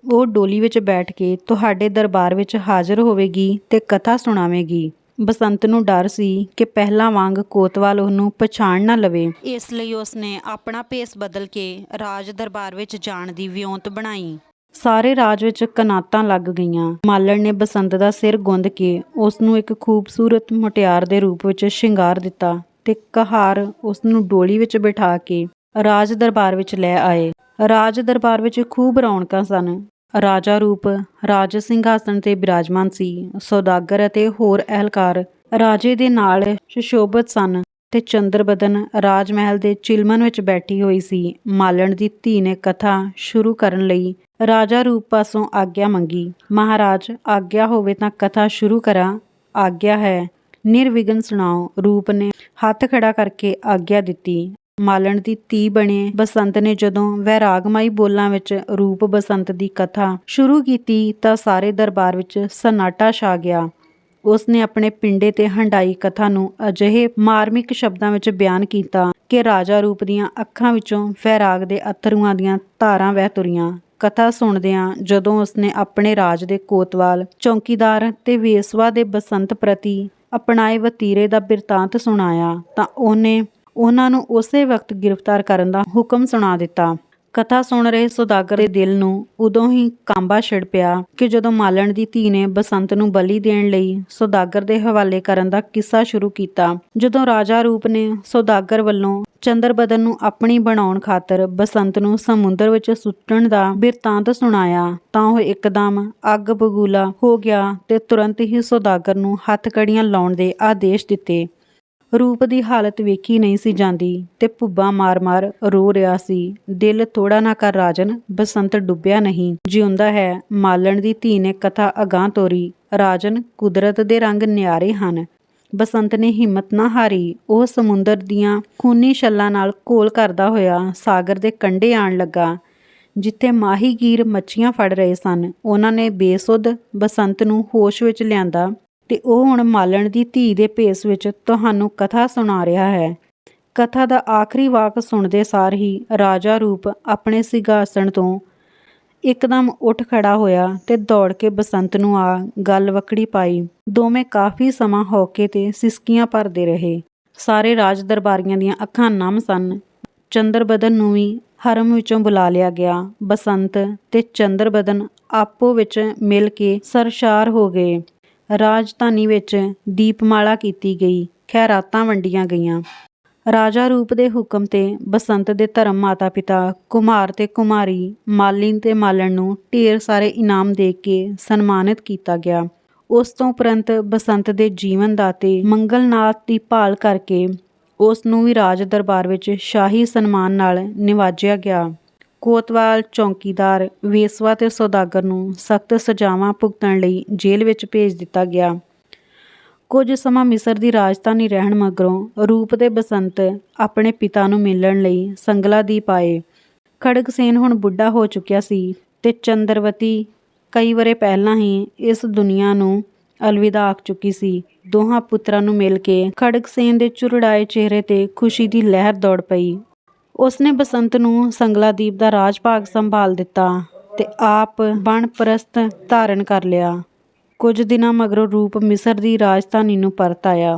ਉਹ ਡੋਲੀ ਵਿੱਚ ਬੈਠ ਕੇ ਤੁਹਾਡੇ ਦਰਬਾਰ ਵਿੱਚ ਹਾਜ਼ਰ ਹੋਵੇਗੀ ਤੇ ਕਥਾ ਸੁਣਾਵੇਗੀ। ਬਸੰਤ ਨੂੰ ਡਰ ਸੀ ਕਿ ਪਹਿਲਾਂ ਵਾਂਗ ਕੋਤਵਾਲ ਉਹਨੂੰ ਪਛਾਣ ਨਾ ਲਵੇ। ਇਸ ਲਈ ਉਸਨੇ ਆਪਣਾ ਭੇਸ ਬਦਲ ਕੇ ਰਾਜ ਦਰਬਾਰ ਵਿੱਚ ਜਾਣ ਦੀ ਵਿਉਂਤ ਬਣਾਈ। ਸਾਰੇ ਰਾਜ ਵਿੱਚ ਕਨਾਤਾਂ ਲੱਗ ਗਈਆਂ। ਮਾਲਣ ਨੇ ਬਸੰਤ ਦਾ ਸਿਰ ਗੁੰਦ ਕੇ ਉਸ ਨੂੰ ਇੱਕ ਖੂਬਸੂਰਤ ਮੁਟਿਆਰ ਦੇ ਰੂਪ ਵਿੱਚ ਸ਼ਿੰਗਾਰ ਦਿੱਤਾ ਤੇ ਕਹਾਰ ਉਸ ਨੂੰ ਡੋਲੀ ਵਿੱਚ ਬਿਠਾ ਕੇ ਰਾਜ ਦਰਬਾਰ ਵਿੱਚ ਲੈ ਆਏ। ਰਾਜ ਦਰਬਾਰ ਵਿੱਚ ਖੂਬ ਰੌਣਕਾਂ ਸਨ। ਰਾਜਾ ਰੂਪ ਰਾਜ ਸਿੰਘਾਸਣ ਤੇ ਬਿਰਾਜਮਾਨ ਸੀ, ਸੌਦਾਗਰ ਅਤੇ ਹੋਰ ਅਹਿਲਕਾਰ ਰਾਜੇ ਦੇ ਨਾਲ ਸੁਸ਼ੋਭਿਤ ਸਨ ਤੇ ਚੰਦਰਬਦਨ ਰਾਜ ਮਹਿਲ ਦੇ ਚਿਲਮਨ ਵਿੱਚ ਬੈਠੀ ਹੋਈ ਸੀ। ਮਾਲਣ ਦੀ ਧੀ ਨੇ ਕਥਾ ਸ਼ੁਰੂ ਕਰਨ ਲਈ ਰਾਜਾ ਰੂਪ ਪਾਸੋਂ ਆਗਿਆ ਮੰਗੀ। ਮਹਾਰਾਜ, ਆਗਿਆ ਹੋਵੇ ਤਾਂ ਕਥਾ ਸ਼ੁਰੂ ਕਰਾਂ, ਆਗਿਆ ਹੈ। ਨਿਰਵਿਘਨ ਸੁਣਾਓ, ਰੂਪ ਨੇ ਹੱਥ ਖੜਾ ਕਰਕੇ ਆਗਿਆ ਦਿੱਤੀ। ਮਾਲਣ ਦੀ ਧੀ ਬਣੇ ਬਸੰਤ ਨੇ ਜਦੋਂ ਵੈਰਾਗਮਾਈ ਬੋਲਾਂ ਵਿੱਚ ਰੂਪ ਬਸੰਤ ਦੀ ਕਥਾ ਸ਼ੁਰੂ ਕੀਤੀ ਤਾਂ ਸਾਰੇ ਦਰਬਾਰ ਵਿੱਚ ਸਨਾਟਾ ਛਾ ਗਿਆ। ਉਸ ਨੇ ਆਪਣੇ ਪਿੰਡੇ ਤੇ ਹੰਡਾਈ ਕਥਾ ਨੂੰ ਅਜਿਹੇ ਮਾਰਮਿਕ ਸ਼ਬਦਾਂ ਵਿੱਚ ਬਿਆਨ ਕੀਤਾ ਕਿ ਰਾਜਾ ਰੂਪ ਦੀਆਂ ਅੱਖਾਂ ਵਿੱਚੋਂ ਵੈਰਾਗ ਦੇ ਅਥਰੂਆਂ ਦੀਆਂ ਧਾਰਾਂ ਵਹਿ ਤੁਰੀਆਂ। ਕਥਾ ਸੁਣਦਿਆਂ ਜਦੋਂ ਉਸਨੇ ਆਪਣੇ ਰਾਜ ਦੇ ਕੋਤਵਾਲ, ਚੌਂਕੀਦਾਰ ਤੇ ਵੇਸਵਾ ਦੇ ਬਸੰਤ ਪ੍ਰਤੀ ਅਪਣਾਏ ਵਤੀਰੇ ਦਾ ਬਿਰਤਾਂਤ ਸੁਣਾਇਆ ਤਾਂ ਉਹਨੇ ਉਹਨਾਂ ਨੂੰ ਉਸੇ ਵਕਤ ਗ੍ਰਿਫਤਾਰ ਕਰਨ ਦਾ ਹੁਕਮ ਸੁਣਾ ਦਿੱਤਾ। ਕਥਾ ਸੁਣ ਰਹੇ ਸੁਦਾਗਰ ਦੇ ਦਿਲ ਨੂੰ ਉਦੋਂ ਹੀ ਕਾਂਬਾ ਛਿੜ ਪਿਆ ਕਿ ਜਦੋਂ ਮਾਲਣ ਦੀ ਧੀ ਨੇ ਬਸੰਤ ਨੂੰ ਬਲੀ ਦੇਣ ਲਈ ਸੁਦਾਗਰ ਦੇ ਹਵਾਲੇ ਕਰਨ ਦਾ ਕਿੱਸਾ ਸ਼ੁਰੂ ਕੀਤਾ, ਜਦੋਂ ਰਾਜਾ ਰੂਪ ਨੇ ਸੁਦਾਗਰ ਵੱਲੋਂ ਚੰਦਰਬਦਨ ਨੂੰ ਆਪਣੀ ਬਣਾਉਣ ਖਾਤਰ ਬਸੰਤ ਨੂੰ ਸਮੁੰਦਰ ਵਿੱਚ ਸੁੱਟਣ ਦਾ ਬਿਰਤਾਂਤ ਸੁਣਾਇਆ, ਤਾਂ ਉਹ ਇੱਕਦਮ ਅੱਗ ਬਗੂਲਾ ਹੋ ਗਿਆ ਤੇ ਤੁਰੰਤ ਹੀ ਸੁਦਾਗਰ ਨੂੰ ਹੱਥ ਕੜੀਆਂ ਲਾਉਣ ਦੇ ਆਦੇਸ਼ ਦਿੱਤੇ। ਰੂਪ ਦੀ ਹਾਲਤ ਵੇਖੀ ਨਹੀਂ ਸੀ ਜਾਂਦੀ ਤੇ ਭੁੱਬਾ ਮਾਰ-ਮਾਰ ਰੋ ਰਿਹਾ ਸੀ। ਦਿਲ ਥੋੜਾ ਨਾ ਕਰ ਰਾਜਨ, ਬਸੰਤ ਡੁੱਬਿਆ ਨਹੀਂ। ਜਿਉਂਦਾ ਹੈ, ਮਾਲਣ ਦੀ ਧੀ ਨੇ ਕਥਾ ਅਗਾਹ ਤੋਰੀ। ਰਾਜਨ ਕੁਦਰਤ ਦੇ ਰੰਗ ਨਿਆਰੇ ਹਨ। ਬਸੰਤ ਨੇ ਹਿੰਮਤ ਨਾ ਹਾਰੀ। ਉਹ ਸਮੁੰਦਰ ਦੀਆਂ ਖੂਨੀ ਛੱਲਾਂ ਨਾਲ ਘੋਲ ਕਰਦਾ ਹੋਇਆ ਸਾਗਰ ਦੇ ਕੰਢੇ ਆਣ ਲੱਗਾ, ਜਿੱਥੇ ਮਾਹੀਗੀਰ ਮੱਛੀਆਂ ਫੜ ਰਹੇ ਸਨ। ਉਹਨਾਂ ਨੇ ਬੇਸੁੱਧ ਬਸੰਤ ਨੂੰ ਹੋਸ਼ ਵਿੱਚ ਲਿਆਂਦਾ ਤੇ ਉਹ ਹੁਣ ਮਾਲਣ ਦੀ ਧੀ ਦੇ ਭੇਸ ਵਿੱਚ ਤੁਹਾਨੂੰ ਕਥਾ ਸੁਣਾ ਰਿਹਾ ਹੈ। ਕਥਾ ਦਾ ਆਖਰੀ ਵਾਕ ਸੁਣਦੇ ਸਾਰ ਹੀ ਰਾਜਾ ਰੂਪ ਆਪਣੇ ਸਿੰਘਾਸਣ ਤੋਂ ਇੱਕਦਮ ਉੱਠ ਖੜਾ ਹੋਇਆ ਤੇ ਦੌੜ ਕੇ ਬਸੰਤ ਨੂੰ ਆ ਗੱਲ ਵਕੜੀ ਪਾਈ। ਦੋਵੇਂ ਕਾਫੀ ਸਮਾਂ ਹੌਕੇ ਤੇ ਸਿਸਕੀਆਂ ਭਰਦੇ ਰਹੇ। ਸਾਰੇ ਰਾਜ ਦਰਬਾਰੀਆਂ ਦੀਆਂ ਅੱਖਾਂ ਨਮ ਸਨ। ਚੰਦਰਬਦਨ ਨੂੰ ਵੀ ਹਰਮ ਵਿੱਚੋਂ ਬੁਲਾ ਲਿਆ ਗਿਆ। ਬਸੰਤ ਤੇ ਚੰਦਰਬਦਨ ਆਪੋ ਵਿੱਚ ਮਿਲ ਕੇ ਸਰਸ਼ਾਰ ਹੋ ਗਏ। ਰਾਜਧਾਨੀ ਵਿੱਚ ਦੀਪਮਾਲਾ ਕੀਤੀ ਗਈ। ਖੈਰਾਤਾਂ ਵੰਡੀਆਂ ਗਈਆਂ। ਰਾਜਾ ਰੂਪ ਦੇ ਹੁਕਮ ਤੇ ਬਸੰਤ ਦੇ ਧਰਮ ਮਾਤਾ ਪਿਤਾ ਕੁਮਾਰ ਤੇ ਕੁਮਾਰੀ ਮਾਲਿਨ ਤੇ ਮਾਲਣ ਨੂੰ ਢੇਰ ਸਾਰੇ ਇਨਾਮ ਦੇ ਕੇ ਸਨਮਾਨਿਤ ਕੀਤਾ ਗਿਆ। ਉਸ ਤੋਂ ਉਪਰੰਤ ਬਸੰਤ ਦੇ ਜੀਵਨ ਦਾਤੇ ਮੰਗਲਨਾਥ ਦੀ ਭਾਲ ਕਰਕੇ ਉਸ ਨੂੰ ਵੀ ਰਾਜ ਦਰਬਾਰ ਵਿੱਚ ਸ਼ਾਹੀ ਸਨਮਾਨ ਨਾਲ ਨਿਵਾਜਿਆ ਗਿਆ। ਕੋਤਵਾਲ ਚੌਕੀਦਾਰ ਵੇਸਵਾ ਤੇ ਸੌਦਾਗਰ ਨੂੰ ਸਖਤ ਸਜ਼ਾਵਾਂ ਭੁਗਤਣ ਲਈ ਜੇਲ੍ਹ ਵਿੱਚ ਭੇਜ ਦਿੱਤਾ ਗਿਆ। ਕੁਝ ਸਮਾਂ ਮਿਸਰ ਦੀ ਰਾਜਧਾਨੀ ਰਹਿਣ ਮਗਰੋਂ ਰੂਪ ਦੇ ਬਸੰਤ ਆਪਣੇ ਪਿਤਾ ਨੂੰ ਮਿਲਣ ਲਈ ਸੰਗਲਾਦੀਪ ਆਏ ਖੜਗਸੇਨ ਹੁਣ ਬੁੱਢਾ ਹੋ ਚੁੱਕਿਆ ਸੀ ਤੇ ਚੰਦਰਵਤੀ ਕਈ ਵਰੇ ਪਹਿਲਾਂ ਹੀ ਇਸ ਦੁਨੀਆ ਨੂੰ ਅਲਵਿਦਾ ਆਖ ਚੁੱਕੀ ਸੀ। ਦੋਹਾਂ ਪੁੱਤਰਾਂ ਨੂੰ ਮਿਲ ਕੇ ਖੜਗਸੇਨ ਦੇ ਚੁਰੜਾਏ ਚਿਹਰੇ ਤੇ ਖੁਸ਼ੀ ਦੀ ਲਹਿਰ ਦੌੜ ਪਈ। ਉਸ ਨੇ ਬਸੰਤ ਨੂੰ ਸੰਗਲਾਦੀਪ ਦਾ ਰਾਜ ਭਾਗ ਸੰਭਾਲ ਦਿੱਤਾ ਤੇ ਆਪ ਬਣ ਪ੍ਰਸਤ ਧਾਰਨ ਕਰ ਲਿਆ। ਕੁਝ ਦਿਨਾਂ ਮਗਰੋਂ ਰੂਪ ਮਿਸਰ ਦੀ ਰਾਜਧਾਨੀ ਨੂੰ ਪਰਤ ਆਇਆ।